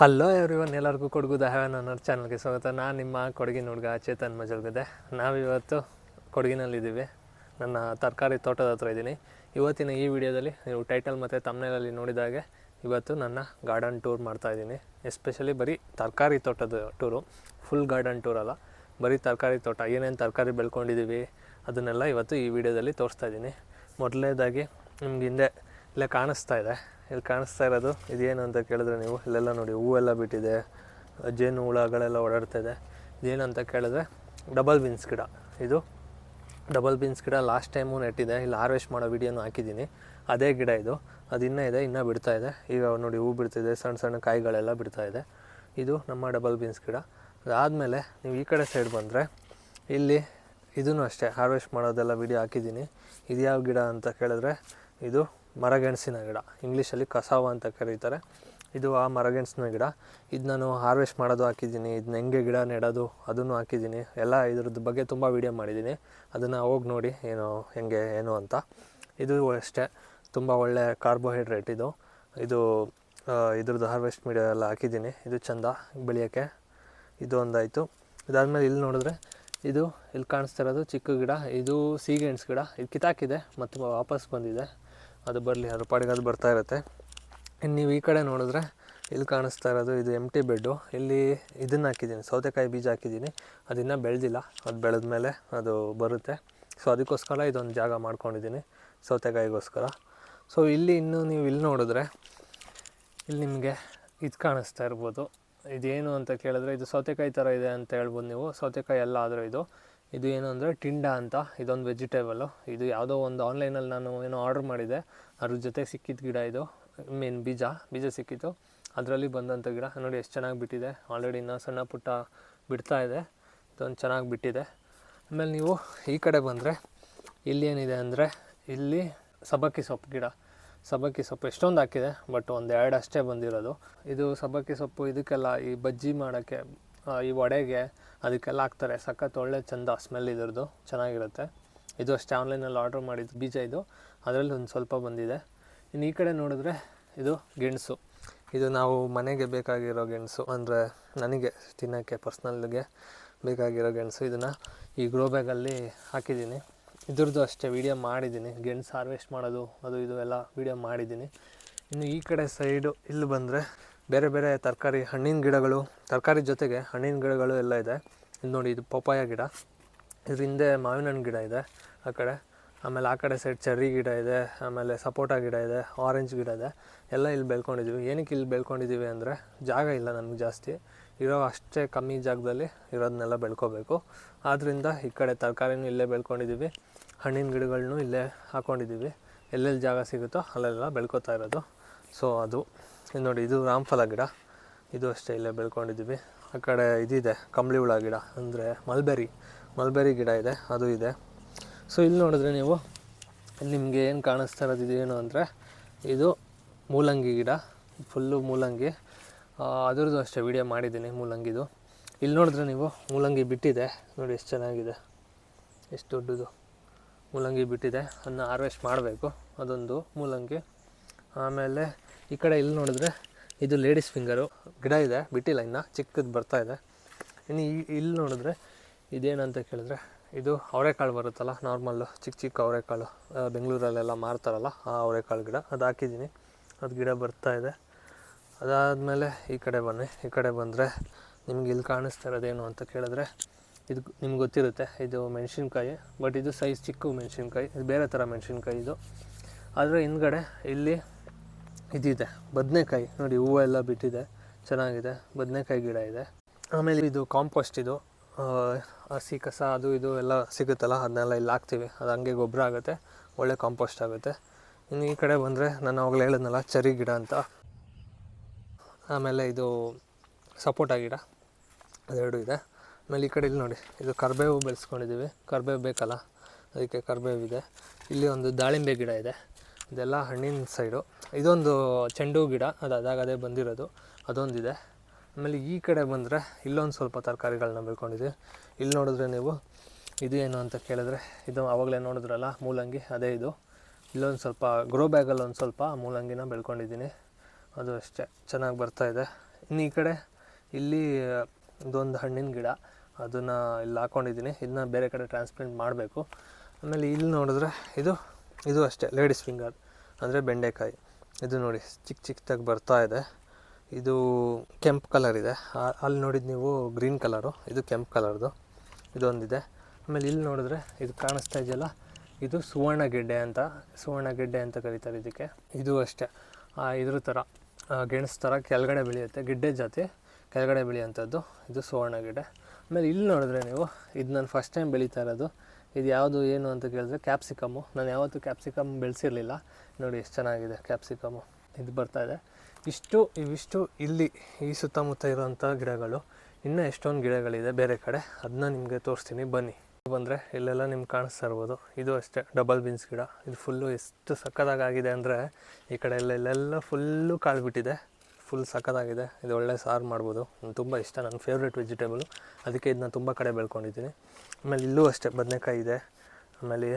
Hello everyone ಎಲ್ಲರಿಗೂ ಕೊಡಗು ದಹವನ್ ಅನ್ನೋ ಚಾನಲ್ಗೆ ಸ್ವಾಗತ. ನಾನು ನಿಮ್ಮ ಕೊಡಗಿನ ಹುಡುಗ ಚೇತನ್ ಮಜಲ್ಗದೆ ನಾವಿವತ್ತು ಕೊಡಗಿನಲ್ಲಿದ್ದೀವಿ. ನನ್ನ ತರಕಾರಿ ತೋಟದ ಹತ್ರ ಇದ್ದೀನಿ. ಇವತ್ತಿನ ಈ ವಿಡಿಯೋದಲ್ಲಿ ನೀವು ಟೈಟಲ್ ಮತ್ತು ತಮ್ಮನೇಲಲ್ಲಿ ನೋಡಿದಾಗೆ ಇವತ್ತು ನನ್ನ ಗಾರ್ಡನ್ ಟೂರ್ ಮಾಡ್ತಾ ಇದ್ದೀನಿ. ಎಸ್ಪೆಷಲಿ ಬರೀ ತರಕಾರಿ ತೋಟದ ಟೂರು ಫುಲ್ ಗಾರ್ಡನ್ ಟೂರ್ ಅಲ್ಲ. ಬರೀ ತರಕಾರಿ ತೋಟ, ಏನೇನು ತರಕಾರಿ ಬೆಳ್ಕೊಂಡಿದ್ದೀವಿ ಅದನ್ನೆಲ್ಲ ಇವತ್ತು ಈ ವಿಡಿಯೋದಲ್ಲಿ ತೋರಿಸ್ತಾ ಇದ್ದೀನಿ. ಮೊದಲನೇದಾಗಿ ನಿಮ್ಗೆ ಹಿಂದೆ ಇಲ್ಲೇ ಕಾಣಿಸ್ತಾ ಇದೆ. ಇಲ್ಲಿ ಕಾಣಿಸ್ತಾ ಇರೋದು, ಇದೇನು ಅಂತ ಕೇಳಿದ್ರೆ ನೀವು, ಇಲ್ಲೆಲ್ಲ ನೋಡಿ ಹೂವೆಲ್ಲ ಬಿಟ್ಟಿದೆ, ಜೇನು ಹುಳಗಳೆಲ್ಲ ಓಡಾಡ್ತಾ ಇದೆ. ಇದೇನು ಅಂತ ಕೇಳಿದ್ರೆ ಡಬಲ್ ಬೀನ್ಸ್ ಗಿಡ. ಇದು ಡಬಲ್ ಬೀನ್ಸ್ ಗಿಡ ಲಾಸ್ಟ್ ಟೈಮು ನೆಟ್ಟಿದೆ, ಇಲ್ಲಿ ಹಾರ್ವೆಸ್ಟ್ ಮಾಡೋ ವಿಡಿಯೋನು ಹಾಕಿದ್ದೀನಿ. ಅದೇ ಗಿಡ ಇದು. ಅದು ಇನ್ನೂ ಇದೆ, ಇನ್ನೂ ಬಿಡ್ತಾ ಇದೆ. ಈಗ ನೋಡಿ, ಹೂ ಬಿಡ್ತಿದೆ, ಸಣ್ಣ ಸಣ್ಣ ಕಾಯಿಗಳೆಲ್ಲ ಬಿಡ್ತಾ ಇದೆ. ಇದು ನಮ್ಮ ಡಬಲ್ ಬೀನ್ಸ್ ಗಿಡ. ಅದಾದಮೇಲೆ ನೀವು ಈ ಕಡೆ ಸೈಡ್ ಬಂದರೆ, ಇಲ್ಲಿ ಇದೂ ಅಷ್ಟೇ ಹಾರ್ವೆಸ್ಟ್ ಮಾಡೋದೆಲ್ಲ ವಿಡಿಯೋ ಹಾಕಿದ್ದೀನಿ. ಇದು ಯಾವ ಗಿಡ ಅಂತ ಕೇಳಿದ್ರೆ, ಇದು ಮರಗೆಣಸಿನ ಗಿಡ. ಇಂಗ್ಲೀಷಲ್ಲಿ ಕಸಾವ ಅಂತ ಕರೀತಾರೆ. ಇದು ಆ ಮರಗೆಣಸಿನ ಗಿಡ. ಇದು ನಾನು ಹಾರ್ವೆಸ್ಟ್ ಮಾಡೋದು ಹಾಕಿದ್ದೀನಿ. ಇದನ್ನ ಹೆಂಗೆ ಗಿಡ ನೆಡೋದು ಅದನ್ನು ಹಾಕಿದ್ದೀನಿ. ಎಲ್ಲ ಇದ್ರದ್ದು ಬಗ್ಗೆ ತುಂಬ ವೀಡಿಯೋ ಮಾಡಿದ್ದೀನಿ. ಅದನ್ನು ಹೋಗಿ ನೋಡಿ ಏನು, ಹೆಂಗೆ, ಏನು ಅಂತ. ಇದು ಅಷ್ಟೇ. ತುಂಬ ಒಳ್ಳೆ ಕಾರ್ಬೋಹೈಡ್ರೇಟ್ ಇದು. ಇದು ಇದ್ರದ್ದು ಹಾರ್ವೆಸ್ಟ್ ಮೀಡಿಯೋ ಎಲ್ಲ ಹಾಕಿದ್ದೀನಿ. ಇದು ಚಂದ ಬೆಳೆಯೋಕ್ಕೆ. ಇದು ಒಂದಾಯಿತು. ಇದಾದಮೇಲೆ ಇಲ್ಲಿ ನೋಡಿದ್ರೆ ಇದು ಇಲ್ಲಿ ಕಾಣಿಸ್ತಾ ಇರೋದು ಚಿಕ್ಕ ಗಿಡ. ಇದು ಸೀಗೆಣ್ಸ್ ಗಿಡ. ಇದು ಕಿತ್ತಾಕಿದೆ ಮತ್ತು ವಾಪಸ್ ಬಂದಿದೆ. ಅದು ಬರಲಿ ಅದ್ರ ಪಾಡಿಗೆ ಅದು ಬರ್ತಾ ಇರುತ್ತೆ. ಇನ್ನು ನೀವು ಈ ಕಡೆ ನೋಡಿದ್ರೆ ಇಲ್ಲಿ ಕಾಣಿಸ್ತಾ ಇರೋದು, ಇದು ಎಂ ಟಿ ಬೆಡ್ಡು ಇಲ್ಲಿ ಇದನ್ನು ಹಾಕಿದ್ದೀನಿ, ಸೌತೆಕಾಯಿ ಬೀಜ ಹಾಕಿದ್ದೀನಿ. ಅದಿನ್ನೂ ಬೆಳೆದಿಲ್ಲ, ಅದು ಬೆಳೆದ ಮೇಲೆ ಅದು ಬರುತ್ತೆ. ಸೊ ಅದಕ್ಕೋಸ್ಕರ ಇದೊಂದು ಜಾಗ ಮಾಡ್ಕೊಂಡಿದ್ದೀನಿ, ಸೌತೆಕಾಯಿಗೋಸ್ಕರ. ಸೊ ಇಲ್ಲಿ ಇನ್ನೂ ನೀವು ಇಲ್ಲಿ ನೋಡಿದ್ರೆ, ಇಲ್ಲಿ ನಿಮಗೆ ಇದು ಕಾಣಿಸ್ತಾ ಇರ್ಬೋದು. ಇದೇನು ಅಂತ ಕೇಳಿದ್ರೆ, ಇದು ಸೌತೆಕಾಯಿ ಥರ ಇದೆ ಅಂತ ಹೇಳ್ಬೋದು ನೀವು. ಸೌತೆಕಾಯಿ ಎಲ್ಲ ಆದರೂ ಇದು. ಇದು ಏನು ಅಂದರೆ ಟಿಂಡ ಅಂತ, ಇದೊಂದು ವೆಜಿಟೇಬಲು ಇದು ಯಾವುದೋ ಒಂದು ಆನ್ಲೈನಲ್ಲಿ ನಾನು ಏನೋ ಆರ್ಡ್ರ್ ಮಾಡಿದೆ. ಅದ್ರ ಜೊತೆ ಸಿಕ್ಕಿದ ಗಿಡ ಇದು ಮೀನ್ ಬೀಜ ಬೀಜ ಸಿಕ್ಕಿತ್ತು. ಅದರಲ್ಲಿ ಬಂದಂಥ ಗಿಡ. ನೋಡಿ, ಎಷ್ಟು ಚೆನ್ನಾಗಿ ಬಿಟ್ಟಿದೆ. ಆಲ್ರೆಡಿ ಇನ್ನೂ ಸಣ್ಣ ಪುಟ್ಟ ಬಿಡ್ತಾ ಇದೆ. ಇದೊಂದು ಚೆನ್ನಾಗಿ ಬಿಟ್ಟಿದೆ. ಆಮೇಲೆ ನೀವು ಈ ಕಡೆ ಬಂದರೆ, ಇಲ್ಲಿ ಏನಿದೆ ಅಂದರೆ, ಇಲ್ಲಿ ಸಬಕ್ಕಿ ಸೊಪ್ಪು ಗಿಡ. ಸಬ್ಬಕ್ಕಿ ಸೊಪ್ಪು ಎಷ್ಟೊಂದು ಹಾಕಿದೆ, ಬಟ್ ಒಂದು ಎರಡು ಅಷ್ಟೇ ಬಂದಿರೋದು. ಇದು ಸಬ್ಬಕ್ಕಿ ಸೊಪ್ಪು ಇದಕ್ಕೆಲ್ಲ ಈ ಬಜ್ಜಿ ಮಾಡೋಕ್ಕೆ ಈ ವಡೆಗೆ ಅದಕ್ಕೆಲ್ಲ ಹಾಕ್ತಾರೆ. ಸಖತ್ ಒಳ್ಳೆ ಚಂದ ಸ್ಮೆಲ್ ಇದ್ರದ್ದು. ಚೆನ್ನಾಗಿರುತ್ತೆ. ಇದು ಅಷ್ಟೇ ಆನ್ಲೈನಲ್ಲಿ ಆರ್ಡ್ರ್ ಮಾಡಿದ್ದು ಬೀಜ ಇದು. ಅದರಲ್ಲಿ ಒಂದು ಸ್ವಲ್ಪ ಬಂದಿದೆ. ಇನ್ನು ಈ ಕಡೆ ನೋಡಿದ್ರೆ ಇದು ಗೆಣಸು. ಇದು ನಾವು ಮನೆಗೆ ಬೇಕಾಗಿರೋ ಗೆಣಸು. ಅಂದರೆ ನನಗೆ, ತಿನ್ನೋಕ್ಕೆ ಪರ್ಸ್ನಲ್ಗೆ ಬೇಕಾಗಿರೋ ಗೆಣಸು. ಇದನ್ನು ಈ ಗ್ರೋ ಬ್ಯಾಗಲ್ಲಿ ಹಾಕಿದ್ದೀನಿ. ಇದ್ರದ್ದು ಅಷ್ಟೇ ವೀಡಿಯೋ ಮಾಡಿದ್ದೀನಿ. ಗೆಣಸು ಹಾರ್ವೆಸ್ಟ್ ಮಾಡೋದು, ಅದು ಇದು ಎಲ್ಲ ವೀಡಿಯೋ ಮಾಡಿದ್ದೀನಿ. ಇನ್ನು ಈ ಕಡೆ ಸೈಡು ಇಲ್ಲಿ ಬಂದರೆ ಬೇರೆ ಬೇರೆ ತರಕಾರಿ ಹಣ್ಣಿನ ಗಿಡಗಳು, ತರಕಾರಿ ಜೊತೆಗೆ ಹಣ್ಣಿನ ಗಿಡಗಳು ಎಲ್ಲ ಇದೆ. ಇಲ್ಲಿ ನೋಡಿ, ಇದು ಪಪ್ಪಾಯ ಗಿಡ. ಇದ್ರ ಹಿಂದೆ ಮಾವಿನ ಹಣ್ಣು ಗಿಡ ಇದೆ ಆ ಕಡೆ. ಆಮೇಲೆ ಆ ಕಡೆ ಸೈಡ್ ಚೆರ್ರಿ ಗಿಡ ಇದೆ, ಆಮೇಲೆ ಸಪೋಟ ಗಿಡ ಇದೆ ಆರೆಂಜ್ ಗಿಡ ಇದೆ. ಎಲ್ಲ ಇಲ್ಲಿ ಬೆಳ್ಕೊಂಡಿದ್ದೀವಿ ಏನಕ್ಕೆ ಇಲ್ಲಿ ಬೆಳ್ಕೊಂಡಿದ್ದೀವಿ ಅಂದರೆ, ಜಾಗ ಇಲ್ಲ ನಮ್ಗೆ ಜಾಸ್ತಿ. ಇರೋ ಅಷ್ಟೇ ಕಮ್ಮಿ ಜಾಗದಲ್ಲಿ ಇರೋದನ್ನೆಲ್ಲ ಬೆಳ್ಕೋಬೇಕು. ಆದ್ದರಿಂದ ಈ ಕಡೆ ತರಕಾರಿನೂ ಇಲ್ಲೇ ಬೆಳ್ಕೊಂಡಿದ್ದೀವಿ ಹಣ್ಣಿನ ಗಿಡಗಳನ್ನೂ ಇಲ್ಲೇ ಹಾಕ್ಕೊಂಡಿದ್ದೀವಿ ಎಲ್ಲೆಲ್ಲಿ ಜಾಗ ಸಿಗುತ್ತೋ ಅಲ್ಲೆಲ್ಲ ಬೆಳ್ಕೊತಾ ಇರೋದು. ಸೊ ಅದು. ಇದು ನೋಡಿ, ಇದು ರಾಮಫಲ ಗಿಡ. ಇದು ಅಷ್ಟೇ ಇಲ್ಲೇ ಬೆಳ್ಕೊಂಡಿದ್ದೀವಿ. ಆ ಕಡೆ ಇದಿದೆ ಕಂಬಳಿ ಹುಳ ಗಿಡ, ಅಂದರೆ ಮಲ್ಬೆರಿ. ಮಲ್ಬೆರಿ ಗಿಡ ಇದೆ, ಅದು ಇದೆ. ಸೊ ಇಲ್ಲಿ ನೋಡಿದ್ರೆ ನೀವು, ನಿಮಗೆ ಏನು ಕಾಣಿಸ್ತಾ ಇರೋದು ಏನು ಅಂದರೆ, ಇದು ಮೂಲಂಗಿ ಗಿಡ ಫುಲ್ಲು ಮೂಲಂಗಿ. ಅದ್ರದ್ದು ಅಷ್ಟೇ ವಿಡಿಯೋ ಮಾಡಿದ್ದೀನಿ, ಮೂಲಂಗಿದು. ಇಲ್ಲಿ ನೋಡಿದ್ರೆ ನೀವು, ಮೂಲಂಗಿ ಬಿಟ್ಟಿದೆ. ನೋಡಿ, ಎಷ್ಟು ಚೆನ್ನಾಗಿದೆ. ಎಷ್ಟು ದೊಡ್ಡದು. ಮೂಲಂಗಿ ಬಿಟ್ಟಿದೆ. ಅದನ್ನ ಹಾರ್ವೆಸ್ಟ್ ಮಾಡಬೇಕು. ಅದೊಂದು ಮೂಲಂಗಿ. ಆಮೇಲೆ ಈ ಕಡೆ ಇಲ್ಲಿ ನೋಡಿದ್ರೆ ಇದು ಲೇಡೀಸ್ ಫಿಂಗರು. ಗಿಡ ಇದೆ, ಬಿಟ್ಟಿಲ್ಲ ಇನ್ನು, ಚಿಕ್ಕದು ಬರ್ತಾ ಇದೆ. ಇನ್ನು ಇಲ್ಲಿ ನೋಡಿದ್ರೆ ಇದೇನಂತ ಕೇಳಿದ್ರೆ ಇದು ಅವರೆಕಾಳು ಬರುತ್ತಲ್ಲ, ನಾರ್ಮಲ್ಲು, ಚಿಕ್ಕ ಚಿಕ್ಕ ಅವರೆಕಾಳು ಬೆಂಗಳೂರಲ್ಲೆಲ್ಲ ಮಾರ್ತಾರಲ್ಲ, ಆ ಅವರೆಕಾಳು ಗಿಡ. ಅದು ಹಾಕಿದ್ದೀನಿ. ಅದು ಗಿಡ ಬರ್ತಾ ಇದೆ. ಅದಾದಮೇಲೆ ಈ ಕಡೆ ಬನ್ನಿ. ಈ ಕಡೆ ಬಂದರೆ ನಿಮ್ಗೆ ಇಲ್ಲಿ ಕಾಣಿಸ್ತಾ ಇರೋದೇನು ಅಂತ ಕೇಳಿದ್ರೆ ಇದು ನಿಮ್ಗೆ ಗೊತ್ತಿರುತ್ತೆ, ಇದು ಮೆಣಸಿನ್ಕಾಯಿ, ಬಟ್ ಇದು ಸೈಜ್ ಚಿಕ್ಕ ಮೆಣಸಿನ್ಕಾಯಿ ಇದು ಬೇರೆ ಥರ ಮೆಣಸಿನ್ಕಾಯಿ ಇದು. ಆದರೆ ಹಿಂದ್ಗಡೆ ಇಲ್ಲಿ ಇದಿದೆ. ಬದನೆಕಾಯಿ ನೋಡಿ ಹೂವು ಎಲ್ಲ ಬಿಟ್ಟಿದೆ. ಚೆನ್ನಾಗಿದೆ. ಬದನೆಕಾಯಿ ಗಿಡ ಇದೆ. ಆಮೇಲೆ ಇದು ಕಾಂಪೋಸ್ಟ್ ಇದು. ಹಸಿ ಕಸ ಅದು ಇದು ಎಲ್ಲ ಸಿಗುತ್ತಲ್ಲ, ಅದನ್ನೆಲ್ಲ ಇಲ್ಲಿ ಹಾಕ್ತೀವಿ. ಅದು ಹಂಗೆ ಗೊಬ್ಬರ ಆಗುತ್ತೆ. ಒಳ್ಳೆ ಕಾಂಪೋಸ್ಟ್ ಆಗುತ್ತೆ. ಇನ್ನು ಈ ಕಡೆ ಬಂದರೆ ನಾನು ಅವಾಗಲೇ ಹೇಳಿದ್ನಲ್ಲ, ಚರಿ ಗಿಡ ಅಂತ. ಆಮೇಲೆ ಇದು ಸಪೋಟ ಗಿಡ. ಅದೆರಡು ಇದೆ. ಆಮೇಲೆ ಈ ಕಡೆ ಇಲ್ಲಿ ನೋಡಿ, ಇದು ಕರ್ಬೇವು ಬೆಳೆಸ್ಕೊಂಡಿದ್ದೀವಿ. ಕರ್ಬೇವು ಬೇಕಲ್ಲ? ಅದಕ್ಕೆ ಕರ್ಬೇವು ಇದೆ. ಇಲ್ಲಿ ಒಂದು ದಾಳಿಂಬೆ ಗಿಡ ಇದೆ. ಇದೆಲ್ಲ ಹಣ್ಣಿನ ಸೈಡು ಇದೊಂದು ಚೆಂಡು ಗಿಡ, ಅದು ಅದಾಗದೇ ಬಂದಿರೋದು. ಅದೊಂದಿದೆ. ಆಮೇಲೆ ಈ ಕಡೆ ಬಂದರೆ ಇಲ್ಲೊಂದು ಸ್ವಲ್ಪ ತರಕಾರಿಗಳನ್ನ ಬೆಳ್ಕೊಂಡಿದ್ದೀವಿ ಇಲ್ಲಿ ನೋಡಿದ್ರೆ ನೀವು, ಇದು ಏನು ಅಂತ ಕೇಳಿದ್ರೆ, ಇದು ಆವಾಗಲೇ ನೋಡಿದ್ರಲ್ಲ, ಮೂಲಂಗಿ, ಅದೇ ಇದು. ಇಲ್ಲೊಂದು ಸ್ವಲ್ಪ ಗ್ರೋ ಬ್ಯಾಗಲ್ಲಿ ಒಂದು ಸ್ವಲ್ಪ ಮೂಲಂಗಿನ ಬೆಳ್ಕೊಂಡಿದ್ದೀನಿ. ಅದು ಅಷ್ಟೇ, ಚೆನ್ನಾಗಿ ಬರ್ತಾ ಇದೆ. ಇನ್ನು ಈ ಕಡೆ, ಇಲ್ಲಿ, ಇದೊಂದು ಹಣ್ಣಿನ ಗಿಡ, ಅದನ್ನು ಇಲ್ಲಿ ಹಾಕ್ಕೊಂಡಿದ್ದೀನಿ ಇದನ್ನ ಬೇರೆ ಕಡೆ ಟ್ರಾನ್ಸ್ಪ್ಲಾಂಟ್ ಮಾಡಬೇಕು. ಆಮೇಲೆ ಇಲ್ಲಿ ನೋಡಿದ್ರೆ, ಇದು ಇದು ಅಷ್ಟೇ ಲೇಡೀಸ್ ಫಿಂಗರ್ ಅಂದರೆ ಬೆಂಡೆಕಾಯಿ. ಇದು ನೋಡಿ ಚಿಕ್ಕ ಚಿಕ್ಕದಾಗಿ ಬರ್ತಾ ಇದೆ. ಇದು ಕೆಂಪು ಕಲರ್ ಇದೆ. ಅಲ್ಲಿ ನೋಡಿದ ನೀವು ಗ್ರೀನ್ ಕಲರು, ಇದು ಕೆಂಪು ಕಲರ್ದು. ಇದೊಂದಿದೆ. ಆಮೇಲೆ ಇಲ್ಲಿ ನೋಡಿದ್ರೆ ಇದು ಕಾಣಿಸ್ತಾ ಇದೆಯಲ್ಲ, ಇದು ಸುವರ್ಣ ಗೆಡ್ಡೆ ಅಂತ ಸುವರ್ಣ ಗೆಡ್ಡೆ ಅಂತ ಕರೀತಾರೆ ಇದಕ್ಕೆ. ಇದು ಅಷ್ಟೇ. ಇದ್ರ ಥರ ಗೆಣಸು ಥರ ಕೆಳಗಡೆ ಬೆಳೆಯುತ್ತೆ. ಗಿಡ್ಡೆ ಜಾತಿ ಕೆಳಗಡೆ ಬೆಳೆಯುವಂಥದ್ದು. ಇದು ಸುವರ್ಣ ಗೆಡ್ಡೆ ಆಮೇಲೆ ಇಲ್ಲಿ ನೋಡಿದ್ರೆ ನೀವು, ಇದು ನಾನು ಫಸ್ಟ್ ಟೈಮ್ ಬೆಳೀತಾ ಇರೋದು. ಇದು ಯಾವುದು ಏನು ಅಂತ ಕೇಳಿದ್ರೆ ಕ್ಯಾಪ್ಸಿಕಮ್ಮು. ನಾನು ಯಾವತ್ತೂ ಕ್ಯಾಪ್ಸಿಕಮ್ ಬೆಳೆಸಿರಲಿಲ್ಲ. ನೋಡಿ ಎಷ್ಟು ಚೆನ್ನಾಗಿದೆ ಕ್ಯಾಪ್ಸಿಕಮ್ಮು. ಇದು ಬರ್ತಾ ಇದೆ. ಇಷ್ಟು, ಇವಿಷ್ಟು ಇಲ್ಲಿ ಈ ಸುತ್ತಮುತ್ತ ಇರೋವಂಥ ಗಿಡಗಳು. ಇನ್ನೂ ಎಷ್ಟೊಂದು ಗಿಡಗಳಿದೆ ಬೇರೆ ಕಡೆ. ಅದನ್ನ ನಿಮಗೆ ತೋರಿಸ್ತೀನಿ. ಬನ್ನಿ. ಬಂದರೆ ಇಲ್ಲೆಲ್ಲ ನಿಮ್ಗೆ ಕಾಣಿಸ್ತಾ ಇರ್ಬೋದು. ಇದು ಅಷ್ಟೇ, ಡಬಲ್ ಬೀನ್ಸ್ ಗಿಡ. ಇದು ಫುಲ್ಲು ಎಷ್ಟು ಸಕ್ಕದಾಗಿದೆ ಅಂದರೆ ಈ ಕಡೆ ಎಲ್ಲ, ಇಲ್ಲೆಲ್ಲ ಫುಲ್ಲು ಕಾಳು ಬಿಟ್ಟಿದೆ ಫುಲ್ ಸಖತ್ತಾಗಿದೆ. ಇದು ಒಳ್ಳೆ ಸಾರು ಮಾಡ್ಬೋದು. ತುಂಬ ಇಷ್ಟ. ನನ್ನ ಫೇವ್ರೇಟ್ ವೆಜಿಟೇಬಲು ಅದಕ್ಕೆ ಇದನ್ನ ತುಂಬ ಕಡೆ ಬೆಳ್ಕೊಂಡಿದ್ದೀನಿ. ಆಮೇಲೆ ಇಲ್ಲೂ ಅಷ್ಟೇ ಬದನೆಕಾಯಿ ಇದೆ. ಆಮೇಲೆ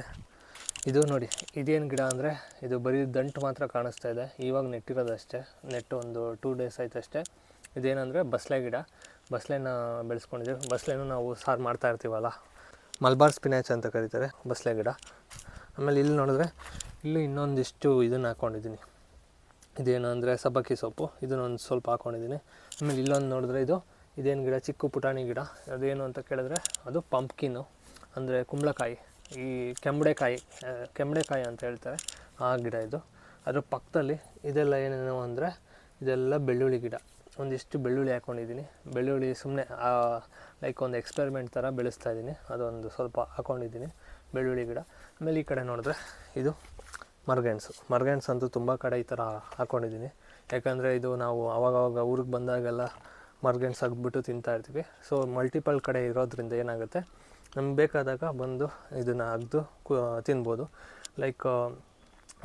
ಇದು ನೋಡಿ, ಇದೇನು ಗಿಡ ಅಂದರೆ ಇದು ಬರೀ ದಂಟು ಮಾತ್ರ ಕಾಣಿಸ್ತಾ ಇದೆ. ಇವಾಗ ನೆಟ್ಟಿರೋದಷ್ಟೇ ನೆಟ್ಟು ಒಂದು ಟೂ ಡೇಸ್ ಆಯ್ತು ಅಷ್ಟೇ. ಇದೇನಂದರೆ ಬಸಳೆ ಗಿಡ. ಬಸಳೆನ ಬೆಳೆಸ್ಕೊಂಡಿದ್ದೀವಿ. ಬಸಳೆನೂ ನಾವು ಸಾರು ಮಾಡ್ತಾ ಇರ್ತೀವಲ್ಲ. ಮಲ್ಬಾರ್ ಸ್ಪಿನಾಚ್ ಅಂತ ಕರೀತಾರೆ ಬಸಳೆ ಗಿಡ. ಆಮೇಲೆ ಇಲ್ಲಿ ನೋಡಿದ್ರೆ, ಇಲ್ಲೂ ಇನ್ನೊಂದಿಷ್ಟು ಇದನ್ನು ಹಾಕ್ಕೊಂಡಿದ್ದೀನಿ ಇದೇನು ಅಂದರೆ ಸಬ್ಬಕ್ಕಿ ಸೊಪ್ಪು. ಇದನ್ನೊಂದು ಸ್ವಲ್ಪ ಹಾಕ್ಕೊಂಡಿದ್ದೀನಿ ಆಮೇಲೆ ಇಲ್ಲೊಂದು ನೋಡಿದ್ರೆ ಇದು, ಇದೇನು ಗಿಡ? ಚಿಕ್ಕ ಪುಟಾಣಿ ಗಿಡ. ಅದೇನು ಅಂತ ಕೇಳಿದ್ರೆ ಅದು ಪಂಪ್ಕಿನ್ನು ಅಂದರೆ ಕುಂಬಳಕಾಯಿ. ಈ ಕೆಂಬಡೆಕಾಯಿ ಕೆಂಬಡೆಕಾಯಿ ಅಂತ ಹೇಳ್ತಾರೆ ಆ ಗಿಡ ಇದು. ಅದ್ರ ಪಕ್ಕದಲ್ಲಿ ಇದೆಲ್ಲ ಏನೇನು ಅಂದರೆ, ಇದೆಲ್ಲ ಬೆಳ್ಳುಳ್ಳಿ ಗಿಡ. ಒಂದಿಷ್ಟು ಬೆಳ್ಳುಳ್ಳಿ ಹಾಕ್ಕೊಂಡಿದ್ದೀನಿ ಬೆಳ್ಳುಳ್ಳಿ ಸುಮ್ಮನೆ ಲೈಕ್ ಒಂದು ಎಕ್ಸ್ಪೆರಿಮೆಂಟ್ ಥರ ಬೆಳೆಸ್ತಾ ಇದ್ದೀನಿ ಅದೊಂದು ಸ್ವಲ್ಪ ಹಾಕ್ಕೊಂಡಿದ್ದೀನಿ ಬೆಳ್ಳುಳ್ಳಿ ಗಿಡ. ಆಮೇಲೆ ಈ ಕಡೆ ನೋಡಿದ್ರೆ ಇದು ಮರ್ಗೆಣ್ಸು ಮರ್ಗೆಣ್ಸು ಅಂತೂ ತುಂಬ ಕಡೆ ಈ ಥರ ಹಾಕ್ಕೊಂಡಿದ್ದೀನಿ ಯಾಕಂದರೆ ಇದು ನಾವು ಅವಾಗವಾಗ ಊರಿಗೆ ಬಂದಾಗೆಲ್ಲ ಮರ್ಗೆಣ್ಸು ಹಾಕ್ಬಿಟ್ಟು ತಿಂತಾ ಇರ್ತೀವಿ. ಸೊ ಮಲ್ಟಿಪಲ್ ಕಡೆ ಇರೋದ್ರಿಂದ ಏನಾಗುತ್ತೆ? ನಮ್ಗೆ ಬೇಕಾದಾಗ ಬಂದು ಇದನ್ನು ಅಗ್ದು ಕು, ತಿನ್ಬೋದು. ಲೈಕ್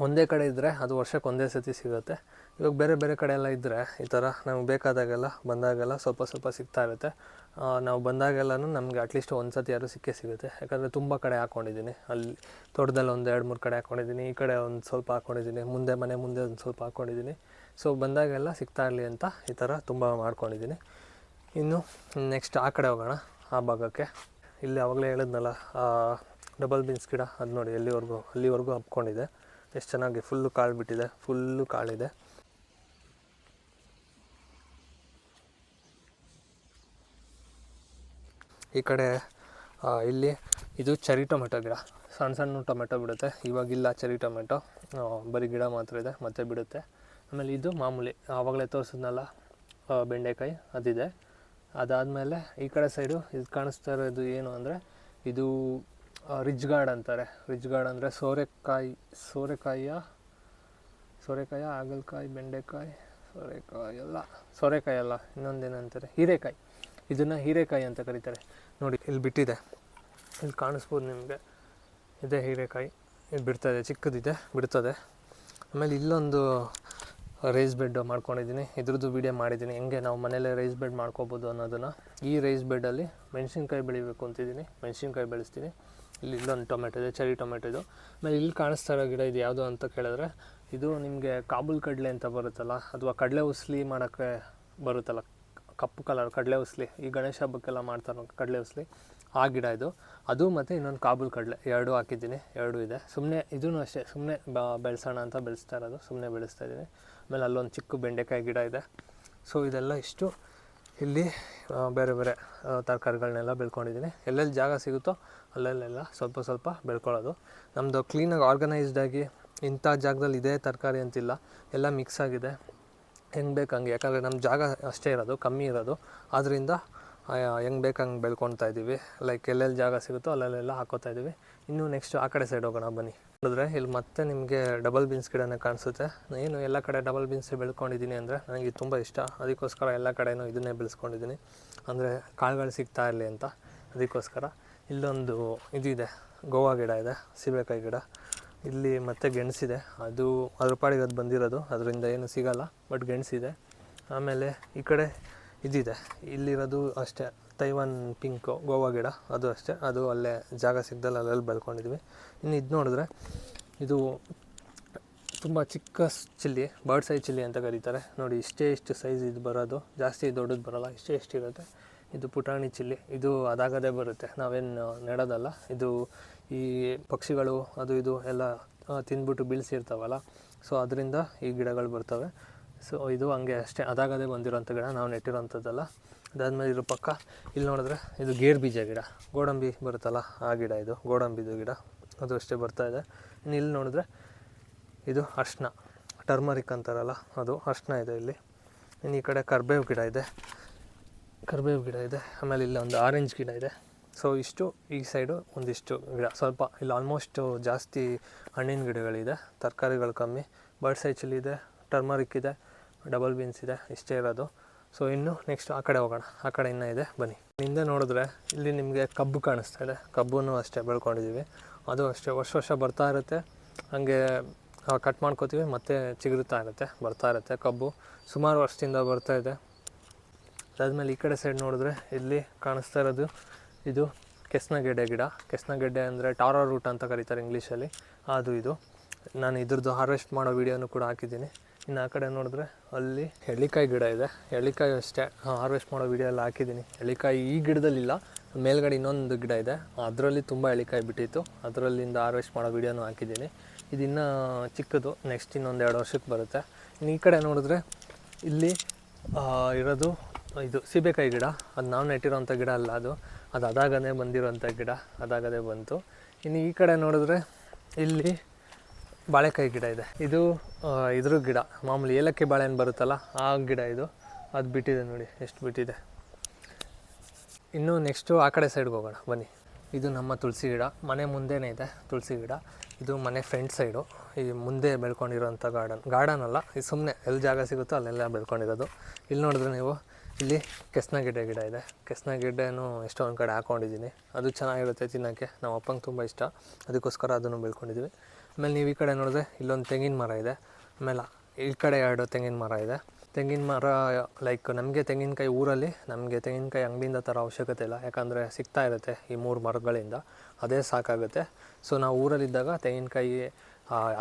ಒಂದೇ ಕಡೆ ಇದ್ದರೆ ಅದು ವರ್ಷಕ್ಕೆ ಒಂದೇ ಸತಿ ಸಿಗುತ್ತೆ. ಇವಾಗ ಬೇರೆ ಬೇರೆ ಕಡೆ ಎಲ್ಲ ಇದ್ದರೆ ಈ ಥರ ನಮ್ಗೆ ಬೇಕಾದಾಗೆಲ್ಲ ಬಂದಾಗೆಲ್ಲ ಸ್ವಲ್ಪ ಸ್ವಲ್ಪ ಸಿಗ್ತಾ ಇರುತ್ತೆ. ನಾವು ಬಂದಾಗೆಲ್ಲನೂ ನಮಗೆ ಅಟ್ಲೀಸ್ಟ್ ಒಂದು ಸತಿ ಯಾರು ಸಿಕ್ಕೇ ಸಿಗುತ್ತೆ. ಯಾಕಂದರೆ ತುಂಬ ಕಡೆ ಹಾಕ್ಕೊಂಡಿದ್ದೀನಿ ಅಲ್ಲಿ ತೋಟದಲ್ಲಿ ಒಂದು ಎರಡು ಮೂರು ಕಡೆ ಹಾಕ್ಕೊಂಡಿದ್ದೀನಿ ಈ ಕಡೆ ಒಂದು ಸ್ವಲ್ಪ ಹಾಕ್ಕೊಂಡಿದ್ದೀನಿ ಮುಂದೆ ಮನೆ ಮುಂದೆ ಒಂದು ಸ್ವಲ್ಪ ಹಾಕ್ಕೊಂಡಿದ್ದೀನಿ ಸೊ ಬಂದಾಗೆಲ್ಲ ಸಿಗ್ತಾ ಇರಲಿ ಅಂತ ಈ ಥರ ತುಂಬ ಮಾಡ್ಕೊಂಡಿದ್ದೀನಿ. ಇನ್ನು ನೆಕ್ಸ್ಟ್ ಆ ಕಡೆ ಹೋಗೋಣ. ಆ ಭಾಗಕ್ಕೆ. ಇಲ್ಲಿ ಆವಾಗಲೇ ಹೇಳಿದ್ನಲ್ಲ ಡಬಲ್ ಬೀನ್ಸ್ ಗಿಡ ಅದು ನೋಡಿ ಎಲ್ಲಿವರೆಗೂ, ಅಲ್ಲಿವರೆಗೂ ಹಬ್ಕೊಂಡಿದೆ. ಎಷ್ಟು ಚೆನ್ನಾಗಿ ಫುಲ್ಲು ಕಾಳು ಬಿಟ್ಟಿದೆ ಫುಲ್ಲು ಕಾಳಿದೆ. ಈ ಕಡೆ ಇಲ್ಲಿ ಇದು ಚರಿ ಟೊಮೆಟೊ ಗಿಡ. ಸಣ್ಣ ಸಣ್ಣ ಟೊಮೆಟೊ ಬಿಡುತ್ತೆ. ಇವಾಗಿಲ್ಲ ಚೆರಿ ಟೊಮೆಟೊ ಬರೀ ಗಿಡ ಮಾತ್ರ ಇದೆ, ಮತ್ತೆ ಬಿಡುತ್ತೆ. ಆಮೇಲೆ ಇದು ಮಾಮೂಲಿ, ಆವಾಗಲೇ ತೋರಿಸಿದ್ನಲ್ಲ ಬೆಂಡೆಕಾಯಿ, ಅದಿದೆ. ಅದಾದಮೇಲೆ ಈ ಕಡೆ ಸೈಡು ಇದು ಕಾಣಿಸ್ತಾ ಇರೋದು ಏನು ಅಂದರೆ, ಇದು ರಿಜ್ ಗಾರ್ಡ್ ಅಂತಾರೆ. ರಿಜ್ ಗಾರ್ಡ್ ಅಂದರೆ ಸೋರೆಕಾಯಿ, ಸೋರೆಕಾಯಿಯ, ಸೋರೆಕಾಯ, ಹಾಗಲಕಾಯಿ, ಬೆಂಡೆಕಾಯಿ, ಸೋರೆಕಾಯಿ ಅಲ್ಲ ಸೋರೆಕಾಯಿ ಅಲ್ಲ, ಇನ್ನೊಂದೇನಂತಾರೆ? ಹೀರೆಕಾಯಿ. ಇದನ್ನು ಹೀರೆಕಾಯಿ ಅಂತ ಕರೀತಾರೆ. ನೋಡಿ, ಇಲ್ಲಿ ಬಿಟ್ಟಿದೆ. ಇಲ್ಲಿ ಕಾಣಿಸ್ಬೋದು ನಿಮಗೆ. ಇದೆ ಹೀರೆಕಾಯಿ. ಇದು ಬಿಡ್ತದೆ, ಚಿಕ್ಕದಿದೆ, ಬಿಡ್ತದೆ. ಆಮೇಲೆ ಇಲ್ಲೊಂದು ರೈಸ್ ಬೆಡ್ ಮಾಡ್ಕೊಂಡಿದ್ದೀನಿ. ಇದ್ರದ್ದು ವೀಡಿಯೋ ಮಾಡಿದ್ದೀನಿ. ಹೆಂಗೆ ನಾವು ಮನೇಲೇ ರೈಸ್ ಬೆಡ್ ಮಾಡ್ಕೋಬೋದು ಅನ್ನೋದನ್ನು. ಈ ರೈಸ್ ಬೆಡ್ಡಲ್ಲಿ ಮೆಣಸಿನ್ಕಾಯಿ ಬೆಳಿಬೇಕು ಅಂತಿದ್ದೀನಿ. ಮೆಣಸಿನ್ಕಾಯಿ ಬೆಳೆಸ್ತೀನಿ. ಇಲ್ಲಿ ಇಲ್ಲೊಂದು ಟೊಮೆಟೊ ಇದೆ ಚೆರಿ ಟೊಮೆಟೊ ಇದು. ಆಮೇಲೆ ಇಲ್ಲಿ ಕಾಣಿಸ್ತಾ ಇರೋ ಗಿಡ ಇದು ಯಾವುದು ಅಂತ ಕೇಳಿದ್ರೆ, ಇದು ನಿಮಗೆ ಕಾಬೂಲ್ ಕಡಲೆ ಅಂತ ಬರುತ್ತಲ್ಲ, ಅಥವಾ ಕಡಲೆ ಉಸ್ಲಿ ಮಾಡೋಕ್ಕೆ ಬರುತ್ತಲ್ಲ ಕಪ್ಪು ಕಲರ್, ಕಡಲೆ ಉಸ್ಲಿ, ಈ ಗಣೇಶ ಹಬ್ಬಕ್ಕೆಲ್ಲ ಮಾಡ್ತಾರೆ ಕಡಲೆ ಉಸ್ಲಿ. ಆ ಗಿಡ ಇದು. ಅದು ಮತ್ತು ಇನ್ನೊಂದು ಕಾಬೂಲ್ ಕಡಲೆ. ಎರಡು ಹಾಕಿದ್ದೀನಿ, ಎರಡು ಇದೆ. ಸುಮ್ಮನೆ ಇದೂ ಅಷ್ಟೇ ಸುಮ್ಮನೆ ಬೆಳೆಸೋಣ ಅಂತ ಬೆಳೆಸ್ತಾ ಇರೋದು ಸುಮ್ಮನೆ ಬೆಳೆಸ್ತಾ ಇದ್ದೀನಿ. ಆಮೇಲೆ ಅಲ್ಲೊಂದು ಚಿಕ್ಕ ಬೆಂಡೆಕಾಯಿ ಗಿಡ ಇದೆ. ಸೊ ಇದೆಲ್ಲ ಇಷ್ಟು. ಇಲ್ಲಿ ಬೇರೆ ಬೇರೆ ತರಕಾರಿಗಳನ್ನೆಲ್ಲ ಬೆಳ್ಕೊಂಡಿದ್ದೀನಿ. ಎಲ್ಲೆಲ್ಲಿ ಜಾಗ ಸಿಗುತ್ತೋ ಅಲ್ಲೆಲ್ಲೆಲ್ಲ ಸ್ವಲ್ಪ ಸ್ವಲ್ಪ ಬೆಳ್ಕೊಳ್ಳೋದು. ನಮ್ಮದು ಕ್ಲೀನಾಗಿ ಆರ್ಗನೈಸ್ಡಾಗಿ ಇಂಥ ಜಾಗದಲ್ಲಿ ಇದೇ ತರಕಾರಿ ಅಂತಿಲ್ಲ. ಎಲ್ಲ ಮಿಕ್ಸ್ ಆಗಿದೆ. ಹೆಂಗೆ ಬೇಕು ಹಂಗೆ ಯಾಕಂದರೆ ನಮ್ಮ ಜಾಗ ಅಷ್ಟೇ ಇರೋದು, ಕಮ್ಮಿ ಇರೋದು. ಆದ್ದರಿಂದ ಹೆಂಗೆ ಬೇಕು ಹಂಗೆ ಬೆಳ್ಕೊಳ್ತಾ ಇದ್ದೀವಿ ಲೈಕ್ ಎಲ್ಲೆಲ್ಲಿ ಜಾಗ ಸಿಗುತ್ತೋ ಅಲ್ಲೆಲ್ಲ ಹಾಕೋತಾ ಇದ್ದೀವಿ ಇನ್ನು ನೆಕ್ಸ್ಟು ಆ ಕಡೆ ಸೈಡ್ ಹೋಗೋಣ ಬನ್ನಿ. ನೋಡಿದ್ರೆ ಇಲ್ಲಿ ಮತ್ತೆ ನಿಮಗೆ ಡಬಲ್ ಬೀನ್ಸ್ ಗಿಡನೇ ಕಾಣಿಸುತ್ತೆ. ಏನು, ಎಲ್ಲ ಕಡೆ ಡಬಲ್ ಬೀನ್ಸ್ ಬೆಳ್ಕೊಂಡಿದ್ದೀನಿ ಅಂದರೆ ನನಗೆ ತುಂಬ ಇಷ್ಟ. ಅದಕ್ಕೋಸ್ಕರ ಎಲ್ಲ ಕಡೆನೂ ಇದನ್ನೇ ಬೆಳೆಸ್ಕೊಂಡಿದ್ದೀನಿ. ಅಂದರೆ ಕಾಳುಗಳು ಸಿಗ್ತಾ ಇರಲಿ ಅಂತ. ಅದಕ್ಕೋಸ್ಕರ ಇಲ್ಲೊಂದು ಇದು ಇದೆ, ಗೋವಾ ಗಿಡ ಇದೆ, ಸೀಬೆಕಾಯಿ ಗಿಡ. ಇಲ್ಲಿ ಮತ್ತೆ ಗೆಣಸಿದೆ ಅದು ಅದ್ರ ಪಾಡಿಗೆ ಅದು ಬಂದಿರೋದು. ಅದರಿಂದ ಏನು ಸಿಗಲ್ಲ ಬಟ್ ಗೆಣಸಿದೆ ಆಮೇಲೆ ಈ ಕಡೆ ಇದಿದೆ. ಇಲ್ಲಿರೋದು ಅಷ್ಟೇ. ತೈವಾನ್ ಪಿಂಕು, ಗೋವಾ ಗಿಡ, ಅದು ಅಷ್ಟೇ. ಅದು ಅಲ್ಲೇ ಜಾಗ ಸಿಗ್ದಲ್ಲ, ಅಲ್ಲೆಲ್ಲಿ ಬೆಳ್ಕೊಂಡಿದ್ವಿ. ಇನ್ನು ಇದು ನೋಡಿದ್ರೆ ಇದು ತುಂಬ ಚಿಕ್ಕ ಚಿಲ್ಲಿ ಬರ್ಡ್ ಸೈಜ್ ಚಿಲ್ಲಿ ಅಂತ ಕರೀತಾರೆ. ನೋಡಿ, ಇಷ್ಟೇ ಇಷ್ಟು ಸೈಜ್ ಇದು ಬರೋದು. ಜಾಸ್ತಿ ದೊಡ್ಡದು ಬರೋಲ್ಲ, ಇಷ್ಟೇ ಇಷ್ಟು ಇರುತ್ತೆ ಇದು ಪುಟಾಣಿ ಚಿಲ್ಲಿ. ಇದು ಅದಾಗದೇ ಬರುತ್ತೆ. ನಾವೇನು ನೆಡೋದಲ್ಲ. ಇದು ಈ ಪಕ್ಷಿಗಳು ಅದು ಇದು ಎಲ್ಲ ತಿಂದ್ಬಿಟ್ಟು ಬೀಳಿಸಿರ್ತಾವಲ್ಲ, ಸೊ ಅದರಿಂದ ಈ ಗಿಡಗಳು ಬರ್ತವೆ. ಸೊ ಇದು ಹಂಗೆ ಅಷ್ಟೇ, ಅದಾಗದೇ ಬಂದಿರೋಂಥ ಗಿಡ ನಾವು ನೆಟ್ಟಿರೋಂಥದ್ದಲ್ಲ. ಅದಾದಮೇಲೆ ಇರೋ ಪಕ್ಕ, ಇಲ್ಲಿ ನೋಡಿದ್ರೆ ಇದು ಗೇರ್ ಬೀಜ ಗಿಡ. ಗೋಡಂಬಿ ಬರುತ್ತಲ್ಲ ಆ ಗಿಡ ಇದು, ಗೋಡಂಬಿದು ಗಿಡ. ಅದು ಅಷ್ಟೇ ಬರ್ತಾ ಇದೆ. ಇನ್ನು ಇಲ್ಲಿ ನೋಡಿದ್ರೆ ಇದು ಅರ್ಶಿನ, ಟರ್ಮರಿಕ್ ಅಂತಾರಲ್ಲ ಅದು, ಅರ್ಶಿನ ಇದೆ ಇಲ್ಲಿ. ಇನ್ನು ಈ ಕಡೆ ಕರ್ಬೇವು ಗಿಡ ಇದೆ. ಕರ್ಬೇವು ಗಿಡ ಇದೆ. ಆಮೇಲೆ ಇಲ್ಲಿ ಒಂದು ಆರೆಂಜ್ ಗಿಡ ಇದೆ. ಸೊ ಇಷ್ಟು, ಈ ಸೈಡು ಒಂದಿಷ್ಟು ಗಿಡ. ಸ್ವಲ್ಪ ಇಲ್ಲಿ ಆಲ್ಮೋಸ್ಟ್ ಜಾಸ್ತಿ ಹಣ್ಣಿನ ಗಿಡಗಳಿದೆ. ತರಕಾರಿಗಳು ಕಮ್ಮಿ. ಬರ್ಡ್ ಸೈಚಲ್ ಇದೆ ಟರ್ಮರಿಕ್ ಇದೆ ಡಬಲ್ ಬೀನ್ಸ್ ಇದೆ, ಇಷ್ಟೇ ಇರೋದು. ಸೊ ಇನ್ನು ನೆಕ್ಸ್ಟ್ ಆ ಕಡೆ ಹೋಗೋಣ. ಆ ಕಡೆ ಇನ್ನೂ ಇದೆ. ಬನ್ನಿ. ಹಿಂದೆ ನೋಡಿದ್ರೆ ಇಲ್ಲಿ ನಿಮಗೆ ಕಬ್ಬು ಕಾಣಿಸ್ತಾ ಇದೆ. ಕಬ್ಬನ್ನು ಅಷ್ಟೇ ಬೆಳ್ಕೊಂಡಿದ್ದೀವಿ. ಅದು ಅಷ್ಟೇ. ವರ್ಷ ವರ್ಷ ಬರ್ತಾ ಇರುತ್ತೆ. ಹಾಗೆ ಕಟ್ ಮಾಡ್ಕೋತೀವಿ. ಮತ್ತೆ ಚಿಗುರುತ್ತಾ ಇರುತ್ತೆ. ಬರ್ತಾ ಇರುತ್ತೆ ಕಬ್ಬು. ಸುಮಾರು ವರ್ಷದಿಂದ ಬರ್ತಾ ಇದೆ. ಅದಾದಮೇಲೆ ಈ ಕಡೆ ಸೈಡ್ ನೋಡಿದ್ರೆ ಇಲ್ಲಿ ಕಾಣಿಸ್ತಾ ಇರೋದು ಇದು ಕೆಸ್ನಗೆಡ್ಡೆ ಗಿಡ. ಕೆಸ್ನಗೆಡ್ಡೆ ಅಂದರೆ ಟಾರಾ ರೂಟ್ ಅಂತ ಕರೀತಾರೆ ಇಂಗ್ಲೀಷಲ್ಲಿ. ಅದು ಇದು. ನಾನು ಇದ್ರದ್ದು ಹಾರ್ವೆಸ್ಟ್ ಮಾಡೋ ವೀಡಿಯೋನು ಕೂಡ ಹಾಕಿದ್ದೀನಿ. ಇನ್ನು ಆ ಕಡೆ ನೋಡಿದ್ರೆ ಅಲ್ಲಿ ಎಳ್ಳಿಕಾಯಿ ಗಿಡ ಇದೆ. ಎಳ್ಳಿಕಾಯಿ ಅಷ್ಟೇ. ಹಾರ್ವೆಸ್ಟ್ ಮಾಡೋ ವೀಡಿಯೋ ಎಲ್ಲ ಹಾಕಿದ್ದೀನಿ. ಎಳ್ಳಿಕಾಯಿ ಈ ಗಿಡದಲ್ಲಿಲ್ಲ. ಮೇಲ್ಗಡೆ ಇನ್ನೊಂದು ಗಿಡ ಇದೆ. ಅದರಲ್ಲಿ ತುಂಬ ಎಳ್ಳಿಕಾಯಿ ಬಿಟ್ಟಿತ್ತು. ಅದರಲ್ಲಿಂದ ಹಾರ್ವೆಸ್ಟ್ ಮಾಡೋ ವೀಡಿಯೋನು ಹಾಕಿದ್ದೀನಿ. ಇದು ಇನ್ನೂ ಚಿಕ್ಕದು. ನೆಕ್ಸ್ಟ್ ಇನ್ನೊಂದು ಎರಡು ವರ್ಷಕ್ಕೆ ಬರುತ್ತೆ. ಇನ್ನು ಈ ಕಡೆ ನೋಡಿದ್ರೆ ಇಲ್ಲಿ ಇರೋದು ಇದು ಸೀಬೆಕಾಯಿ ಗಿಡ. ಅದು ನಾವು ನೆಟ್ಟಿರೋಂಥ ಗಿಡ ಅಲ್ಲ ಅದು. ಅದು ಅದಾಗದೇ ಬಂದಿರೋಂಥ ಗಿಡ. ಅದಾಗದೇ ಬಂತು. ಇನ್ನು ಈ ಕಡೆ ನೋಡಿದ್ರೆ ಇಲ್ಲಿ ಬಾಳೆಕಾಯಿ ಗಿಡ ಇದೆ. ಇದು ಇದ್ರ ಗಿಡ. ಮಾಮೂಲಿ ಏಲಕ್ಕಿ ಬಾಳೆಹಣ್ಣು ಬರುತ್ತಲ್ಲ ಆ ಗಿಡ ಇದು. ಅದು ಬಿಟ್ಟಿದೆ ನೋಡಿ, ಎಷ್ಟು ಬಿಟ್ಟಿದೆ. ಇನ್ನು ನೆಕ್ಸ್ಟು ಆ ಕಡೆ ಸೈಡ್ಗೆ ಹೋಗೋಣ, ಬನ್ನಿ. ಇದು ನಮ್ಮ ತುಳಸಿ ಗಿಡ. ಮನೆ ಮುಂದೆನೇ ಇದೆ ತುಳಸಿ ಗಿಡ. ಇದು ಮನೆ ಫ್ರಂಟ್ ಸೈಡು ಈ ಮುಂದೆ ಬೆಳ್ಕೊಂಡಿರೋಂಥ ಗಾರ್ಡನ್ ಗಾರ್ಡನ್ ಅಲ್ಲ ಇದು ಸುಮ್ಮನೆ ಎಲ್ಲಿ ಜಾಗ ಸಿಗುತ್ತೋ ಅಲ್ಲೆಲ್ಲ ಬೆಳ್ಕೊಂಡಿರೋದು. ಇಲ್ಲಿ ನೋಡಿದ್ರೆ ನೀವು ಇಲ್ಲಿ ಕೆಸ್ನಗೆಡ್ಡೆ ಗಿಡ ಇದೆ. ಕೆಸ್ನಗೆಡ್ಡೆನೂ ಒಂದು ಕಡೆ ಹಾಕೊಂಡಿದ್ದೀನಿ. ಅದು ಚೆನ್ನಾಗಿರುತ್ತೆ ತಿನ್ನೋಕ್ಕೆ. ನಮ್ಮ ಅಪ್ಪಂಗೆ ತುಂಬ ಇಷ್ಟ. ಅದಕ್ಕೋಸ್ಕರ ಅದನ್ನು ಬೆಳ್ಕೊಂಡಿದ್ವಿ. ಆಮೇಲೆ ನೀವು ಈ ಕಡೆ ನೋಡಿದ್ರೆ ಇಲ್ಲೊಂದು ತೆಂಗಿನ ಮರ ಇದೆ. ಆಮೇಲೆ ಈ ಕಡೆ ಎರಡು ತೆಂಗಿನ ಮರ ಇದೆ. ತೆಂಗಿನ ಮರ ಲೈಕ್ ನಮಗೆ ತೆಂಗಿನಕಾಯಿ ಊರಲ್ಲಿ ನಮಗೆ ತೆಂಗಿನಕಾಯಿ ಅಂಗಡಿಯಿಂದ ತರೋ ಅವಶ್ಯಕತೆ ಇಲ್ಲ. ಯಾಕಂದರೆ ಸಿಗ್ತಾ ಇರುತ್ತೆ ಈ ಮೂರು ಮರಗಳಿಂದ. ಅದೇ ಸಾಕಾಗುತ್ತೆ. ಸೊ ನಾವು ಊರಲ್ಲಿದ್ದಾಗ ತೆಂಗಿನಕಾಯಿ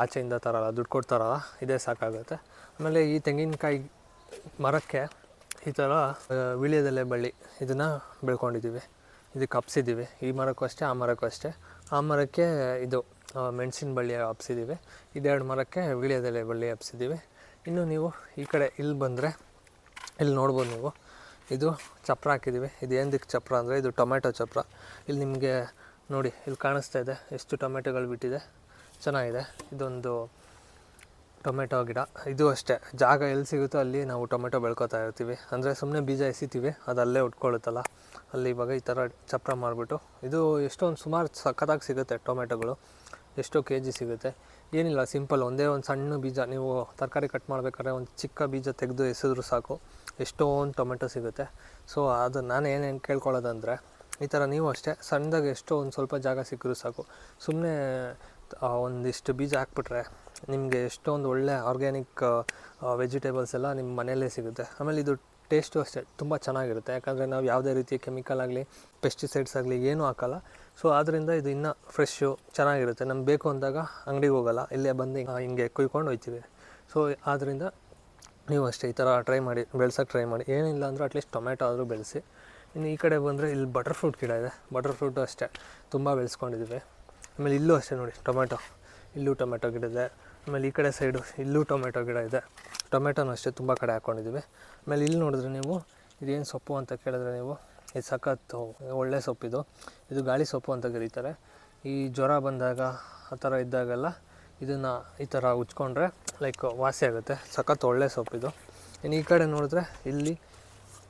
ಆಚೆಯಿಂದ ತರಲ್ಲ, ದುಡ್ಡು ಕೊಡ್ತಾರಲ್ಲ, ಇದೇ ಸಾಕಾಗುತ್ತೆ. ಆಮೇಲೆ ಈ ತೆಂಗಿನಕಾಯಿ ಮರಕ್ಕೆ ಈ ಥರ ವಿಳ್ಯದೆಲೆ ಬಳ್ಳಿ ಇದನ್ನು ಬೆಳ್ಕೊಂಡಿದ್ದೀವಿ. ಇದಕ್ಕೆ ಹಬ್ಸಿದ್ದೀವಿ ಈ ಮರಕ್ಕೂ ಅಷ್ಟೇ, ಆ ಮರಕ್ಕೂ ಅಷ್ಟೇ. ಆ ಮರಕ್ಕೆ ಇದು ಮೆಣಸಿನ ಬಳ್ಳಿ ಹಬ್ಸಿದ್ದೀವಿ. ಇದೆರಡು ಮರಕ್ಕೆ ವೀಳ್ಯದೆಲೆ ಬಳ್ಳಿ ಹಬ್ಸಿದ್ದೀವಿ. ಇನ್ನು ನೀವು ಈ ಕಡೆ ಇಲ್ಲಿ ಬಂದರೆ, ಇಲ್ಲಿ ನೋಡ್ಬೋದು ನೀವು. ಇದು ಚಪ್ರ ಹಾಕಿದ್ದೀವಿ. ಇದು ಏನದಕ್ಕೆ ಚಪ್ರ ಅಂದರೆ, ಇದು ಟೊಮೆಟೊ ಚಪ್ರ. ಇಲ್ಲಿ ನಿಮಗೆ ನೋಡಿ, ಇಲ್ಲಿ ಕಾಣಿಸ್ತಾ ಇದೆ. ಎಷ್ಟು ಟೊಮೆಟೊಗಳು ಬಿಟ್ಟಿದೆ. ಚೆನ್ನಾಗಿದೆ. ಇದೊಂದು ಟೊಮೆಟೊ ಗಿಡ. ಇದು ಅಷ್ಟೇ. ಜಾಗ ಎಲ್ಲಿ ಸಿಗುತ್ತೋ ಅಲ್ಲಿ ನಾವು ಟೊಮೆಟೊ ಬೆಳ್ಕೊತಾ ಇರ್ತೀವಿ. ಅಂದರೆ ಸುಮ್ಮನೆ ಬೀಜ ಎಸಿತೀವಿ ಅದು ಅಲ್ಲೇ ಉಟ್ಕೊಳ್ಳುತ್ತಲ್ಲ ಅಲ್ಲಿ ಇವಾಗ ಈ ಥರ ಚಪ್ರ ಮಾಡಿಬಿಟ್ಟು ಇದು ಎಷ್ಟೊಂದು ಸುಮಾರು ಸಖತ್ತಾಗಿ ಸಿಗುತ್ತೆ ಟೊಮೆಟೊಗಳು. ಎಷ್ಟೋ ಕೆ ಜಿ ಸಿಗುತ್ತೆ. ಏನಿಲ್ಲ, ಸಿಂಪಲ್ ಒಂದೇ ಒಂದು ಸಣ್ಣ ಬೀಜ. ನೀವು ತರಕಾರಿ ಕಟ್ ಮಾಡಬೇಕಾದ್ರೆ ಒಂದು ಚಿಕ್ಕ ಬೀಜ ತೆಗೆದು ಎಸೆದ್ರು ಸಾಕು. ಎಷ್ಟೊಂದು ಟೊಮೆಟೊ ಸಿಗುತ್ತೆ. ಸೊ, ಅದು ನಾನು ಏನೇನು ಕೇಳ್ಕೊಳ್ಳೋದಂದರೆ, ಈ ಥರ ನೀವು ಅಷ್ಟೇ ಸಣ್ಣದಾಗಿ ಎಷ್ಟೋ ಒಂದು ಸ್ವಲ್ಪ ಜಾಗ ಸಿಕ್ಕರೂ ಸಾಕು. ಸುಮ್ಮನೆ ಒಂದಿಷ್ಟು ಬೀಜ ಹಾಕ್ಬಿಟ್ರೆ ನಿಮಗೆ ಎಷ್ಟೊಂದು ಒಳ್ಳೆ ಆರ್ಗ್ಯಾನಿಕ್ ವೆಜಿಟೇಬಲ್ಸ್ ಎಲ್ಲ ನಿಮ್ಮ ಮನೆಯಲ್ಲೇ ಸಿಗುತ್ತೆ. ಆಮೇಲೆ ಇದು ಟೇಸ್ಟು ಅಷ್ಟೇ, ತುಂಬ ಚೆನ್ನಾಗಿರುತ್ತೆ. ಯಾಕಂದರೆ ನಾವು ಯಾವುದೇ ರೀತಿಯ ಕೆಮಿಕಲ್ ಆಗಲಿ ಪೆಸ್ಟಿಸೈಡ್ಸ್ ಆಗಲಿ ಏನೂ ಹಾಕಲ್ಲ. ಸೊ ಆದ್ದರಿಂದ ಇದು ಇನ್ನೂ ಫ್ರೆಶ್ಶು ಚೆನ್ನಾಗಿರುತ್ತೆ. ನಮ್ಗೆ ಬೇಕು ಅಂದಾಗ ಅಂಗಡಿಗೆ ಹೋಗಲ್ಲ, ಇಲ್ಲೇ ಬಂದು ಹಿಂಗೆ- ಕುಯ್ಕೊಂಡು ಹೋಗ್ತೀವಿ ಸೊ ಆದ್ದರಿಂದ ನೀವು ಅಷ್ಟೇ ಈ ಥರ ಟ್ರೈ ಮಾಡಿ ಬೆಳ್ಸೋಕ್ಕೆ ಟ್ರೈ ಮಾಡಿ. ಏನಿಲ್ಲ ಅಂದರೆ ಅಟ್ಲೀಸ್ಟ್ ಟೊಮೆಟೊ ಆದರೂ ಬೆಳೆಸಿ. ಇನ್ನು ಈ ಕಡೆ ಬಂದರೆ ಇಲ್ಲಿ ಬಟರ್ ಫ್ರೂಟ್ ಗಿಡ ಇದೆ. ಬಟರ್ ಫ್ರೂಟು ಅಷ್ಟೇ, ತುಂಬ ಬೆಳೆಸ್ಕೊಂಡಿದ್ದೀವಿ ಆಮೇಲೆ ಇಲ್ಲೂ ಅಷ್ಟೇ ನೋಡಿ ಟೊಮೆಟೊ ಇಲ್ಲೂ ಟೊಮೆಟೊ ಗಿಡ ಇದೆ. ಆಮೇಲೆ ಈ ಕಡೆ ಸೈಡು ಇಲ್ಲೂ ಟೊಮೆಟೊ ಗಿಡ ಇದೆ. ಟೊಮೆಟೊನೂ ಅಷ್ಟೇ ತುಂಬ ಕಡೆ ಹಾಕ್ಕೊಂಡಿದ್ದೀವಿ ಆಮೇಲೆ ಇಲ್ಲಿ ನೋಡಿದ್ರೆ ನೀವು ಇದೇನು ಸೊಪ್ಪು ಅಂತ ಕೇಳಿದ್ರೆ ನೀವು ಇದು ಸಖತ್ತು ಒಳ್ಳೆ ಸೊಪ್ಪಿದು. ಇದು ಗಾಳಿ ಸೊಪ್ಪು ಅಂತ ಕರೀತಾರೆ. ಈ ಜ್ವರ ಬಂದಾಗ, ಆ ಥರ ಇದ್ದಾಗೆಲ್ಲ ಇದನ್ನು ಈ ಥರ ಉಚ್ಕೊಂಡ್ರೆ ಲೈಕ್ ವಾಸಿ ಆಗುತ್ತೆ. ಸಖತ್ ಒಳ್ಳೆ ಸೊಪ್ಪಿದು. ಇನ್ನು ಈ ಕಡೆ ನೋಡಿದ್ರೆ ಇಲ್ಲಿ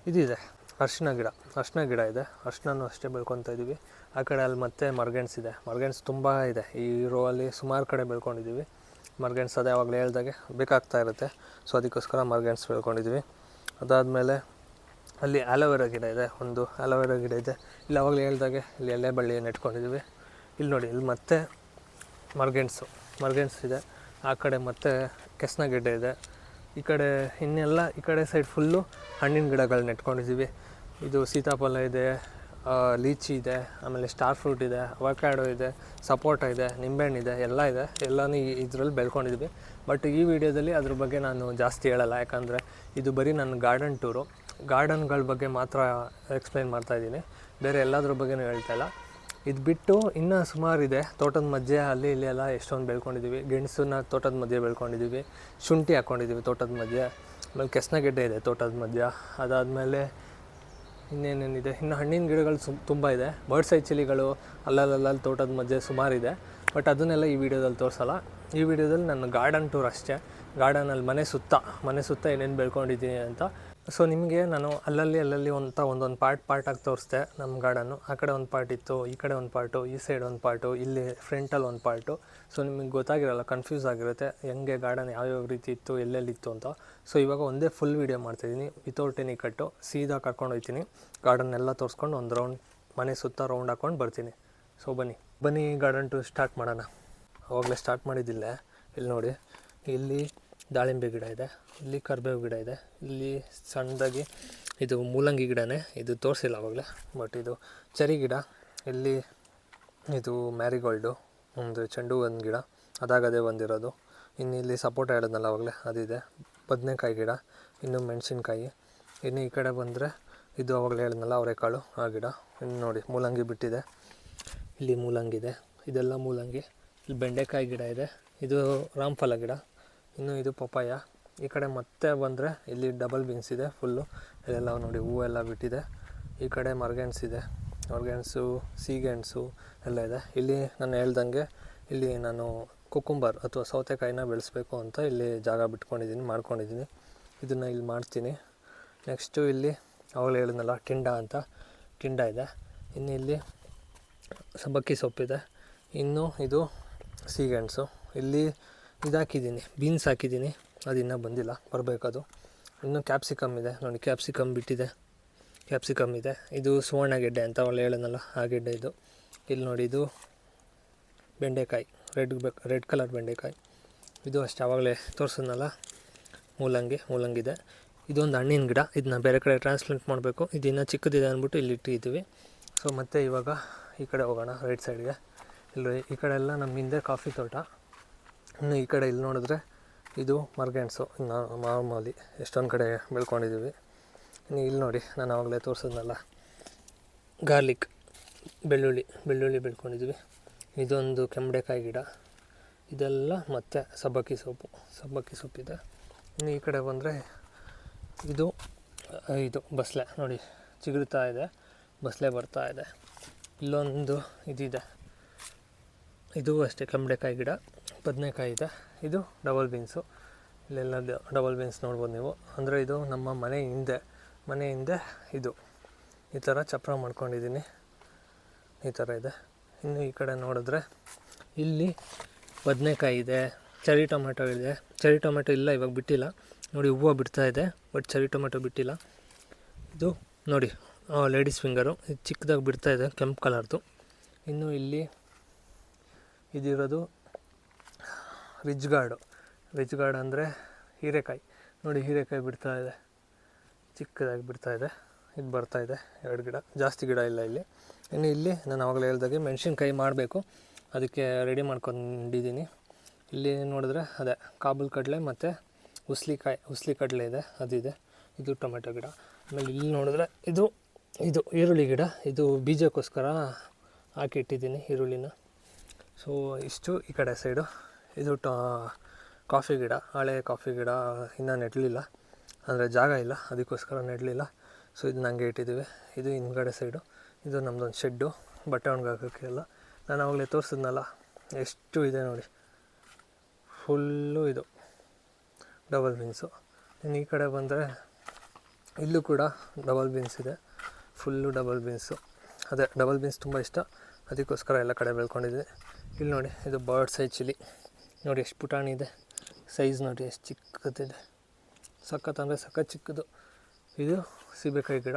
ಇದಿದೆ ಅರಿಶಿನ ಗಿಡ. ಅರಿಶಿನ ಗಿಡ ಇದೆ. ಅರಿಶಿನೂ ಅಷ್ಟೇ ಬೆಳ್ಕೊತಾ ಇದ್ದೀವಿ. ಆ ಕಡೆ ಅಲ್ಲಿ ಮತ್ತೆ ಮರ್ಗೆಣ್ಸ್ ಇದೆ. ಮರ್ಗೆಣ್ಸ್ ತುಂಬ ಇದೆ. ಈ ರೋ ಅಲ್ಲಿ ಸುಮಾರು ಕಡೆ ಬೆಳ್ಕೊಂಡಿದ್ದೀವಿ. ಮರ್ಗೆಣ್ಸ್ ಅದೇ ಯಾವಾಗಲೇ ಹೇಳ್ದಾಗೆ ಬೇಕಾಗ್ತಾ ಇರುತ್ತೆ. ಸೊ ಅದಕ್ಕೋಸ್ಕರ ಮರ್ಗೆಣ್ಸ್ ಬೆಳ್ಕೊಂಡಿದ್ವಿ. ಅದಾದಮೇಲೆ ಅಲ್ಲಿ ಆಲೋವೆರಾ ಗಿಡ ಇದೆ. ಒಂದು ಆಲೋವೆರಾ ಗಿಡ ಇದೆ. ಇಲ್ಲಿ ಆವಾಗಲೇ ಹೇಳ್ದಾಗೆ ಇಲ್ಲಿ ಎಲೆ ಬಳ್ಳಿ ನೆಟ್ಕೊಂಡಿದ್ದೀವಿ ಇಲ್ಲಿ ನೋಡಿ, ಇಲ್ಲಿ ಮತ್ತೆ ಮರ್ಗೆಣ್ಸು ಮರ್ಗೆಣ್ಸ್ ಇದೆ. ಆ ಕಡೆ ಮತ್ತೆ ಕೆಸ್ನಗೆಡ್ಡೆ ಇದೆ. ಈ ಕಡೆ ಇನ್ನೆಲ್ಲ ಈ ಕಡೆ ಸೈಡ್ ಫುಲ್ಲು ಹಣ್ಣಿನ ಗಿಡಗಳು ನೆಟ್ಕೊಂಡಿದ್ದೀವಿ ಇದು ಸೀತಾಫಲ ಇದೆ. ಲೀಚಿ ಇದೆ, ಆಮೇಲೆ ಸ್ಟಾರ್ ಫ್ರೂಟ್ ಇದೆ ಅವಕ್ಯಾಡೋ ಇದೆ, ಸಪೋಟ ಇದೆ, ನಿಂಬೆಹಣ್ಣು ಇದೆ, ಎಲ್ಲ ಇದೆ. ಎಲ್ಲನೂ ಇದರಲ್ಲಿ ಬೆಳ್ಕೊಂಡಿದ್ವಿ. ಬಟ್ ಈ ವಿಡಿಯೋದಲ್ಲಿ ಅದ್ರ ಬಗ್ಗೆ ನಾನು ಜಾಸ್ತಿ ಹೇಳಲ್ಲ. ಯಾಕಂದರೆ ಇದು ಬರೀ ನನ್ನ ಗಾರ್ಡನ್ ಟೂರು ಗಾರ್ಡನ್ಗಳ ಬಗ್ಗೆ ಮಾತ್ರ ಎಕ್ಸ್ಪ್ಲೈನ್ ಮಾಡ್ತಾಯಿದ್ದೀನಿ ಬೇರೆ ಎಲ್ಲದ್ರ ಬಗ್ಗೆನೂ ಹೇಳ್ತಾ ಇಲ್ಲ. ಇದು ಬಿಟ್ಟು ಇನ್ನೂ ಸುಮಾರಿದೆ ತೋಟದ ಮಧ್ಯೆ, ಅಲ್ಲಿ, ಇಲ್ಲಿ ಎಲ್ಲ ಎಷ್ಟೊಂದು ಬೆಳ್ಕೊಂಡಿದ್ದೀವಿ ಗೆಣಸನ್ನ ತೋಟದ ಮಧ್ಯೆ ಬೆಳ್ಕೊಂಡಿದ್ದೀವಿ ಶುಂಠಿ ಹಾಕ್ಕೊಂಡಿದ್ದೀವಿ ತೋಟದ ಮಧ್ಯೆ. ಆಮೇಲೆ ಕೆಸ್ನಗೆಡ್ಡೆ ಇದೆ ತೋಟದ ಮಧ್ಯ. ಅದಾದಮೇಲೆ ಇನ್ನೇನೇನಿದೆ? ಇನ್ನು ಹಣ್ಣಿನ ಗಿಡಗಳು ಸು, ತುಂಬ ಇದೆ. ಬರ್ಡ್ಸ್ ಐ ಚಿಲಿಗಳು ಅಲ್ಲಲ್ಲಲ್ಲಿ ತೋಟದ ಮಧ್ಯೆ ಸುಮಾರಿದೆ. ಬಟ್ ಅದನ್ನೆಲ್ಲ ಈ ವಿಡಿಯೋದಲ್ಲಿ ತೋರಿಸಲ್ಲ. ಈ ವಿಡಿಯೋದಲ್ಲಿ ನನ್ನ ಗಾರ್ಡನ್ ಟೂರ್ ಅಷ್ಟೇ. ಗಾರ್ಡನಲ್ಲಿ ಮನೆ ಸುತ್ತ ಮನೆ ಸುತ್ತ ಏನೇನು ಬೆಳ್ಕೊಂಡಿದ್ದೀನಿ ಅಂತ. ಸೊ ನಿಮಗೆ ನಾನು ಅಲ್ಲಲ್ಲಿ ಅಲ್ಲಲ್ಲಿ ಅಂತ ಒಂದೊಂದು ಪಾರ್ಟ್ ಪಾರ್ಟಾಗಿ ತೋರಿಸ್ದೆ. ನಮ್ಮ ಗಾರ್ಡನ್ನು. ಆ ಕಡೆ ಒಂದು ಪಾರ್ಟ್ ಇತ್ತು, ಈ ಕಡೆ ಒಂದು ಪಾರ್ಟು, ಈ ಸೈಡ್ ಒಂದು ಪಾರ್ಟು, ಇಲ್ಲಿ ಫ್ರಂಟಲ್ಲಿ ಒಂದು ಪಾರ್ಟು. ಸೊ ನಿಮಗೆ ಗೊತ್ತಾಗಿರಲ್ಲ ಕನ್ಫ್ಯೂಸ್ ಆಗಿರುತ್ತೆ, ಹೆಂಗೆ ಗಾರ್ಡನ್ ಯಾವ್ಯಾವ ರೀತಿ ಇತ್ತು ಎಲ್ಲೆಲ್ಲಿತ್ತು ಅಂತ. ಸೊ ಇವಾಗ ಒಂದೇ ಫುಲ್ ವೀಡಿಯೋ ಮಾಡ್ತಾಯಿದ್ದೀನಿ ವಿತೌಟ್ ಎನಿ ಕಟ್ಟು ಸೀದಾ ಕರ್ಕೊಂಡು ಹೋಗ್ತೀನಿ. ಗಾರ್ಡನ್ ಎಲ್ಲ ತೋರಿಸ್ಕೊಂಡು ಒಂದು ರೌಂಡ್ ಮನೆ ಸುತ್ತ ರೌಂಡ್ ಹಾಕ್ಕೊಂಡು ಬರ್ತೀನಿ. ಸೊ ಬನ್ನಿ. ಬನ್ನಿ ಗಾರ್ಡನ್ ಟು ಸ್ಟಾರ್ಟ್ ಮಾಡೋಣ. ಅವಾಗಲೇ ಸ್ಟಾರ್ಟ್ ಮಾಡಿದ್ದಿಲ್ಲ. ಇಲ್ಲಿ ನೋಡಿ. ಇಲ್ಲಿ ದಾಳಿಂಬೆ ಗಿಡ ಇದೆ. ಇಲ್ಲಿ ಕರ್ಬೇವು ಗಿಡ ಇದೆ. ಇಲ್ಲಿ ಸಣ್ಣದಾಗಿ ಇದು ಮೂಲಂಗಿ ಗಿಡನೇ. ಇದು ತೋರಿಸಿಲ್ಲ ಆವಾಗಲೇ ಬಟ್ ಇದು ಚರಿ ಗಿಡ. ಇಲ್ಲಿ ಇದು ಮ್ಯಾರಿಗೋಲ್ಡು ಒಂದು ಚೆಂಡು ಒಂದು ಗಿಡ, ಅದಾಗದೇ ಬಂದಿರೋದು. ಇನ್ನು ಇಲ್ಲಿ ಸಪೋಟ ಹೇಳಿದ್ನಲ್ಲ ಅವಾಗಲೇ, ಅದಿದೆ. ಬದನೆಕಾಯಿ ಗಿಡ, ಇನ್ನು ಮೆಣಸಿನ್ಕಾಯಿ. ಇನ್ನು ಈ ಕಡೆ ಬಂದರೆ ಇದು ಅವಾಗಲೇ ಹೇಳಿದ್ನಲ್ಲ, ಅವರೆಕಾಳು, ಆ ಗಿಡ. ಇನ್ನು ನೋಡಿ, ಮೂಲಂಗಿ ಬಿಟ್ಟಿದೆ. ಇಲ್ಲಿ ಮೂಲಂಗಿ ಇದೆ. ಇದೆಲ್ಲ ಮೂಲಂಗಿ. ಇಲ್ಲಿ ಬೆಂಡೆಕಾಯಿ ಗಿಡ ಇದೆ. ಇದು ರಾಮಫಲ ಗಿಡ. ಇನ್ನು ಇದು ಪಪಾಯ ಈ ಕಡೆ ಮತ್ತೆ ಬಂದರೆ ಇಲ್ಲಿ ಡಬಲ್ ಬೀನ್ಸ್ ಇದೆ, ಫುಲ್ಲು. ಇದೆಲ್ಲ ನೋಡಿ, ಹೂವೆಲ್ಲ ಬಿಟ್ಟಿದೆ. ಈ ಕಡೆ ಮರ್ಗೆಣ್ಸ್ ಇದೆ. ಮರ್ಗೆಣ್ಸು ಸೀಗೆಣಸು ಎಲ್ಲ ಇದೆ. ಇಲ್ಲಿ ನಾನು ಹೇಳ್ದಂಗೆ ಇಲ್ಲಿ ನಾನು ಕುಕುಂಬರ್ ಅಥವಾ ಸೌತೆಕಾಯಿನ ಬೆಳೆಸಬೇಕು ಅಂತ ಇಲ್ಲಿ ಜಾಗ ಬಿಟ್ಕೊಂಡಿದ್ದೀನಿ, ಮಾಡ್ಕೊಂಡಿದ್ದೀನಿ. ಇದನ್ನು ಇಲ್ಲಿ ಮಾಡ್ತೀನಿ. ನೆಕ್ಸ್ಟು ಇಲ್ಲಿ ಅವಾಗಲೇ ಹೇಳಿದ್ನಲ್ಲ, ಟಿಂಡ ಅಂತ. ಟಿಂಡ ಇದೆ. ಇನ್ನು ಇಲ್ಲಿ ಸಬ್ಬಕ್ಕಿ ಸೊಪ್ಪಿದೆ. ಇನ್ನು ಇದು ಸೀಗೆಣಸು ಇಲ್ಲಿ ಇದಾಕಿದ್ದೀನಿ, ಬೀನ್ಸ್ ಹಾಕಿದ್ದೀನಿ. ಅದು ಇನ್ನೂ ಬಂದಿಲ್ಲ, ಬರಬೇಕದು. ಇನ್ನು ಕ್ಯಾಪ್ಸಿಕಮ್ ಇದೆ. ನೋಡಿ, ಕ್ಯಾಪ್ಸಿಕಮ್ ಬಿಟ್ಟಿದೆ. ಕ್ಯಾಪ್ಸಿಕಮ್ ಇದೆ ಇದು ಸುವರ್ಣ ಗೆಡ್ಡೆ ಅಂತ ಒಳ್ಳೆ ಹೇಳೋನಲ್ಲ, ಆ ಗೆಡ್ಡೆ ಇದು. ಇಲ್ಲಿ ನೋಡಿ, ಇದು ಬೆಂಡೆಕಾಯಿ, ರೆಡ್ ರೆಡ್ ಕಲರ್ ಬೆಂಡೆಕಾಯಿ. ಇದು ಅಷ್ಟು ಆವಾಗಲೇ ತೋರಿಸಿದ್ನಲ್ಲ ಮೂಲಂಗಿ ಮೂಲಂಗಿ ಇದೆ ಇದೊಂದು ಹಣ್ಣಿನ ಗಿಡ. ಇದನ್ನ ಬೇರೆ ಕಡೆ ಟ್ರಾನ್ಸ್ಪ್ಲಾಂಟ್ ಮಾಡಬೇಕು. ಇದು ಇನ್ನೂ ಚಿಕ್ಕದಿದೆ ಅಂದ್ಬಿಟ್ಟು ಇಲ್ಲಿ ಇಟ್ಟಿದ್ದೀವಿ. ಸೊ ಮತ್ತು ಇವಾಗ ಈ ಕಡೆ ಹೋಗೋಣ ರೈಟ್ ಸೈಡ್ಗೆ ಇಲ್ಲಿ ಈ ಕಡೆ ಎಲ್ಲ ನಮ್ಮ ಹಿಂದೆ ಕಾಫಿ ತೋಟ. ಇನ್ನು ಈ ಕಡೆ ಇಲ್ಲಿ ನೋಡಿದ್ರೆ ಇದು ಮರ್ಗೆಣ್ಸು. ಮಾಮೂಲಿ ಎಷ್ಟೊಂದು ಕಡೆ ಬೆಳ್ಕೊಂಡಿದ್ದೀವಿ. ಇನ್ನು ಇಲ್ಲಿ ನೋಡಿ, ನಾನು ಆವಾಗಲೇ ತೋರಿಸಿದ್ನಲ್ಲ. ಗಾರ್ಲಿಕ್ ಬೆಳ್ಳುಳ್ಳಿ ಬೆಳ್ಳುಳ್ಳಿ ಬೆಳ್ಕೊಂಡಿದ್ವಿ. ಇದೊಂದು ಕೆಂಬಡೆಕಾಯಿ ಗಿಡ. ಇದೆಲ್ಲ ಮತ್ತು ಸಬ್ಬಕ್ಕಿ ಸೊಪ್ಪು. ಸಬ್ಬಕ್ಕಿ ಸೊಪ್ಪಿದೆ. ಇನ್ನು ಈ ಕಡೆ ಬಂದರೆ ಇದು ಇದು ಬಸ್ಲೆ. ನೋಡಿ, ಚಿಗುರ್ತಾ ಇದೆ. ಬಸ್ಲೆ ಬರ್ತಾ ಇದೆ. ಇಲ್ಲೊಂದು ಇದಿದೆ. ಇದು ಅಷ್ಟೇ ಕಂಬಡೆಕಾಯಿ ಗಿಡ. ಬದನೆಕಾಯಿ ಇದೆ. ಇದು ಡಬಲ್ ಬೀನ್ಸು. ಇಲ್ಲೆಲ್ಲ ಡಬಲ್ ಬೀನ್ಸ್ ನೋಡ್ಬೋದು ನೀವು. ಅಂದರೆ ಇದು ನಮ್ಮ ಮನೆ ಹಿಂದೆ. ಮನೆ ಹಿಂದೆ ಇದು. ಈ ಥರ ಚಪ್ಪರ ಮಾಡ್ಕೊಂಡಿದ್ದೀನಿ. ಈ ಥರ ಇದೆ. ಇನ್ನು ಈ ಕಡೆ ನೋಡಿದ್ರೆ ಇಲ್ಲಿ ಬದನೆಕಾಯಿ ಇದೆ ಚರಿ ಟೊಮೆಟೊ ಇದೆ. ಚರಿ ಟೊಮೆಟೊ ಇಲ್ಲ, ಇವಾಗ ಬಿಟ್ಟಿಲ್ಲ. ನೋಡಿ, ಹೂವು ಬಿಡ್ತಾ ಇದೆ ಬಟ್ ಚರಿ ಟೊಮೆಟೊ ಬಿಟ್ಟಿಲ್ಲ. ಇದು ನೋಡಿ ಲೇಡೀಸ್ ಫಿಂಗರು ಇದು ಚಿಕ್ಕದಾಗಿ ಬಿಡ್ತಾ ಇದೆ, ಕೆಂಪು ಕಲರ್ದು ಇನ್ನು ಇಲ್ಲಿ ಇದಿರೋದು ರಿಜ್ ಗಾರ್ಡು ರಿಜ್ ಗಾರ್ಡ್ ಅಂದರೆ ಹೀರೆಕಾಯಿ. ನೋಡಿ, ಹೀರೆಕಾಯಿ ಬಿಡ್ತಾ ಇದೆ. ಚಿಕ್ಕದಾಗಿ ಬಿಡ್ತಾ ಇದೆ. ಇದು ಬರ್ತಾ ಇದೆ. ಎರಡು ಗಿಡ. ಜಾಸ್ತಿ ಗಿಡ ಇಲ್ಲ ಇಲ್ಲಿ. ಇನ್ನು ಇಲ್ಲಿ ನಾನು ಆವಾಗಲೇ ಹೇಳ್ದಾಗೆ ಮೆಣಸಿನ್ಕಾಯಿ ಮಾಡಬೇಕು. ಅದಕ್ಕೆ ರೆಡಿ ಮಾಡ್ಕೊಂಡಿದ್ದೀನಿ. ಇಲ್ಲಿ ನೋಡಿದ್ರೆ ಅದೇ ಕಾಬೂಲ್ ಕಡಲೆ ಮತ್ತು ಉಸ್ಲಿಕಾಯಿ ಉಸ್ಲಿ ಕಡಲೆ ಇದೆ. ಅದಿದೆ ಇದು. ಟೊಮೆಟೊ ಗಿಡ. ಆಮೇಲೆ ಇಲ್ಲಿ ನೋಡಿದ್ರೆ ಇದು ಇದು ಈರುಳ್ಳಿ ಗಿಡ. ಇದು ಬೀಜಕ್ಕೋಸ್ಕರ ಹಾಕಿಟ್ಟಿದ್ದೀನಿ ಈರುಳ್ಳಿನ. ಸೊ ಇಷ್ಟು ಈ ಕಡೆ ಸೈಡು ಇದು ಟ, ಕಾಫಿ ಗಿಡ, ಹಳೆ ಕಾಫಿ ಗಿಡ, ಇನ್ನೂ ನೆಡಲಿಲ್ಲ. ಅಂದರೆ ಜಾಗ ಇಲ್ಲ, ಅದಕ್ಕೋಸ್ಕರ ನೆಡಲಿಲ್ಲ. ಸೊ ಇದು ಹಂಗೆ ಇಟ್ಟಿದ್ದೀವಿ. ಇದು ಹಿಂದ್ಗಡೆ ಸೈಡು ಇದು ನಮ್ಮದೊಂದು ಶೆಡ್ಡು ಬಟ್ಟೆ ಒಣಗಾಕೋಕ್ಕೆಲ್ಲ ನಾನು ಆವಾಗಲೇ ತೋರಿಸಿದ್ನಲ್ಲ, ಎಷ್ಟು ಇದೆ ನೋಡಿ. ಫುಲ್ಲು ಇದು. ಡಬಲ್ ಬೀನ್ಸು ಇನ್ನು ಈ ಕಡೆ ಬಂದರೆ ಇಲ್ಲೂ ಕೂಡ ಡಬಲ್ ಬೀನ್ಸ್ ಇದೆ. ಫುಲ್ಲು ಡಬಲ್ ಬೀನ್ಸು ಅದೇ ಡಬಲ್ ಬೀನ್ಸ್ ತುಂಬ ಇಷ್ಟ. ಅದಕ್ಕೋಸ್ಕರ ಎಲ್ಲ ಕಡೆ ಬೆಳ್ಕೊಂಡಿದ್ದೀನಿ ಇಲ್ಲಿ ನೋಡಿ, ಇದು ಬರ್ಡ್ ಸೈಜ್ ಚಿಲ್ಲಿ ನೋಡಿ, ಎಷ್ಟು ಪುಟಾಣಿ ಇದೆ. ಸೈಜ್ ನೋಡಿ, ಎಷ್ಟು ಚಿಕ್ಕದಿದೆ. ಸಖತ್ ಅಂದರೆ ಸಖತ್ ಚಿಕ್ಕದು. ಇದು ಸೀಬೆಕಾಯಿ ಗಿಡ.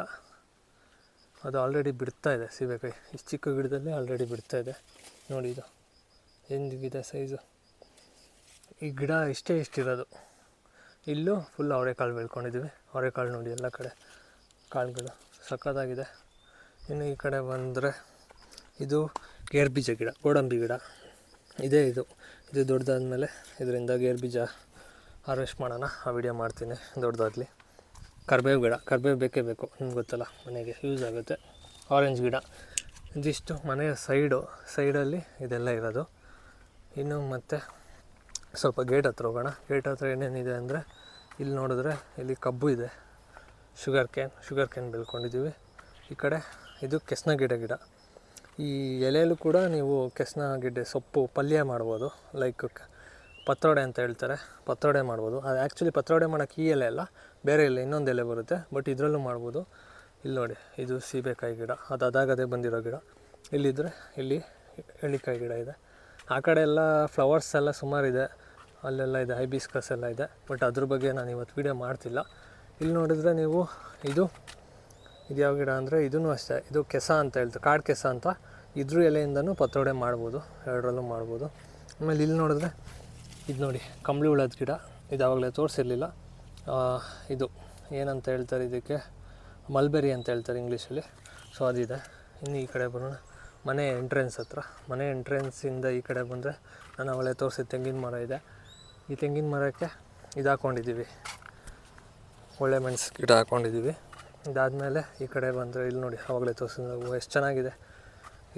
ಅದು ಆಲ್ರೆಡಿ ಬಿಡ್ತಾ ಇದೆ ಸೀಬೆಕಾಯಿ. ಇಷ್ಟು ಚಿಕ್ಕ ಗಿಡದಲ್ಲಿ ಆಲ್ರೆಡಿ ಬಿಡ್ತಾ ಇದೆ. ನೋಡಿ ಇದು. ಹೆಂಗಿದೆ ಸೈಜು ಈ ಗಿಡ ಇಷ್ಟೇ ಇಷ್ಟಿರೋದು. ಇಲ್ಲೂ ಫುಲ್ ಅವರೆಕಾಳು ಬೆಳ್ಕೊಂಡಿದ್ದೀವಿ ಅವರೆಕಾಳು ನೋಡಿ ಎಲ್ಲ ಕಡೆ. ಕಾಳುಗಳು ಸಖತ್ತಾಗಿದೆ. ಇನ್ನು ಈ ಕಡೆ ಬಂದರೆ ಇದು ಗೇರ್ಬೀಜ ಗಿಡ, ಗೋಡಂಬಿ ಗಿಡ. ಇದೇ ಇದು. ಇದು ದೊಡ್ಡದಾದ್ಮೇಲೆ ಇದರಿಂದ ಗೇರ್ ಬೀಜ ಹಾರ್ವೆಸ್ಟ್ ಮಾಡೋಣ. ಆ ವಿಡಿಯೋ ಮಾಡ್ತೀನಿ. ದೊಡ್ಡದಾಗಲಿ. ಕರ್ಬೇವು ಗಿಡ. ಕರ್ಬೇವು ಬೇಕೇ ಬೇಕು. ನಿಮ್ಗೆ ಗೊತ್ತಲ್ಲ, ಮನೆಗೆ ಯೂಸ್ ಆಗುತ್ತೆ. ಆರೆಂಜ್ ಗಿಡ. ಇದಿಷ್ಟು ಮನೆಯ ಸೈಡು ಸೈಡಲ್ಲಿ ಇದೆಲ್ಲ ಇರೋದು. ಇನ್ನು ಮತ್ತು ಸ್ವಲ್ಪ ಗೇಟ್ ಹತ್ರ ಹೋಗೋಣ. ಗೇಟ್ ಹತ್ರ ಏನೇನಿದೆ ಅಂದರೆ, ಇಲ್ಲಿ ನೋಡಿದ್ರೆ ಇಲ್ಲಿ ಕಬ್ಬು ಇದೆ. ಶುಗರ್ ಕ್ಯಾನ್ ಶುಗರ್ ಕ್ಯಾನ್ ಬೆಳ್ಕೊಂಡಿದ್ದೀವಿ. ಈ ಕಡೆ ಇದು ಕೆಸ್ನ ಗಿಡ ಗಿಡ. ಈ ಎಲೆಯಲ್ಲೂ ಕೂಡ ನೀವು ಕೆಸ್ನ ಗಿಡ್ಡೆ, ಸೊಪ್ಪು, ಪಲ್ಯ ಮಾಡ್ಬೋದು. ಲೈಕ್ ಪತ್ರೊಡೆ ಅಂತ ಹೇಳ್ತಾರೆ. ಪತ್ರೊಡೆ ಮಾಡ್ಬೋದು. ಅದು ಆ್ಯಕ್ಚುಲಿ ಪತ್ರೊಡೆ ಮಾಡೋಕೆ ಈ ಎಲೆ ಅಲ್ಲ. ಬೇರೆ ಎಲೆ, ಇನ್ನೊಂದು ಎಲೆ ಬರುತ್ತೆ. ಬಟ್ ಇದರಲ್ಲೂ ಮಾಡ್ಬೋದು. ಇಲ್ಲಿ ನೋಡಿ, ಇದು ಸೀಬೆಕಾಯಿ ಗಿಡ. ಅದು ಅದಾಗದೇ ಬಂದಿರೋ ಗಿಡ. ಇಲ್ಲಿದ್ದರೆ ಇಲ್ಲಿ ಎಳ್ಳಿಕಾಯಿ ಗಿಡ ಇದೆ. ಆ ಕಡೆ ಎಲ್ಲ ಫ್ಲವರ್ಸ್ ಎಲ್ಲ ಸುಮಾರಿದೆ ಅಲ್ಲೆಲ್ಲ ಇದೆ ಹೈಬಿಸ್ಕಸ್ ಎಲ್ಲ ಇದೆ. ಬಟ್ ಅದ್ರ ಬಗ್ಗೆ ನಾನು ಇವತ್ತು ವೀಡಿಯೋ ಮಾಡ್ತಿಲ್ಲ. ಇಲ್ಲಿ ನೋಡಿದರೆ ನೀವು ಇದು ಇದು ಯಾವ ಗಿಡ ಅಂದರೆ ಇದೂ ಅಷ್ಟೇ. ಇದು ಕೆಸ ಅಂತ ಹೇಳ್ತಾರೆ. ಕಾಡು ಕೆಸ ಅಂತ. ಇದ್ರ ಎಲೆಯಿಂದನೂ ಪತ್ರೊಡೆ ಮಾಡ್ಬೋದು. ಎರಡರಲ್ಲೂ ಮಾಡ್ಬೋದು. ಆಮೇಲೆ ಇಲ್ಲಿ ನೋಡಿದ್ರೆ ಇದು ನೋಡಿ, ಕಂಬಳಿ ಹುಳದ ಗಿಡ. ಇದು ಆವಾಗಲೇ ತೋರಿಸಿರಲಿಲ್ಲ. ಇದು ಏನಂತ ಹೇಳ್ತಾರೆ ಇದಕ್ಕೆ? ಮಲ್ಬೆರಿ ಅಂತ ಹೇಳ್ತಾರೆ ಇಂಗ್ಲೀಷಲ್ಲಿ. ಸೊ ಅದಿದೆ. ಇನ್ನು ಈ ಕಡೆ ಬರೋಣ. ಮನೆ ಎಂಟ್ರೆನ್ಸ್ ಹತ್ರ. ಮನೆ ಎಂಟ್ರೆನ್ಸಿಂದ ಈ ಕಡೆ ಬಂದರೆ ನಾನು ಅವಳೆ ತೋರಿಸಿದ ತೆಂಗಿನ ಮರ ಇದೆ. ಈ ತೆಂಗಿನ ಮರಕ್ಕೆ ಇದು ಹಾಕ್ಕೊಂಡಿದ್ದೀವಿ ಒಳ್ಳೆ ಮೆಣಸು ಗಿಡ ಹಾಕ್ಕೊಂಡಿದ್ದೀವಿ ಇದಾದಮೇಲೆ ಈ ಕಡೆ ಬಂದರೆ ಇಲ್ಲಿ ನೋಡಿ, ಆವಾಗಲೇ ತೋರಿಸಿದ ಎಷ್ಟು ಚೆನ್ನಾಗಿದೆ.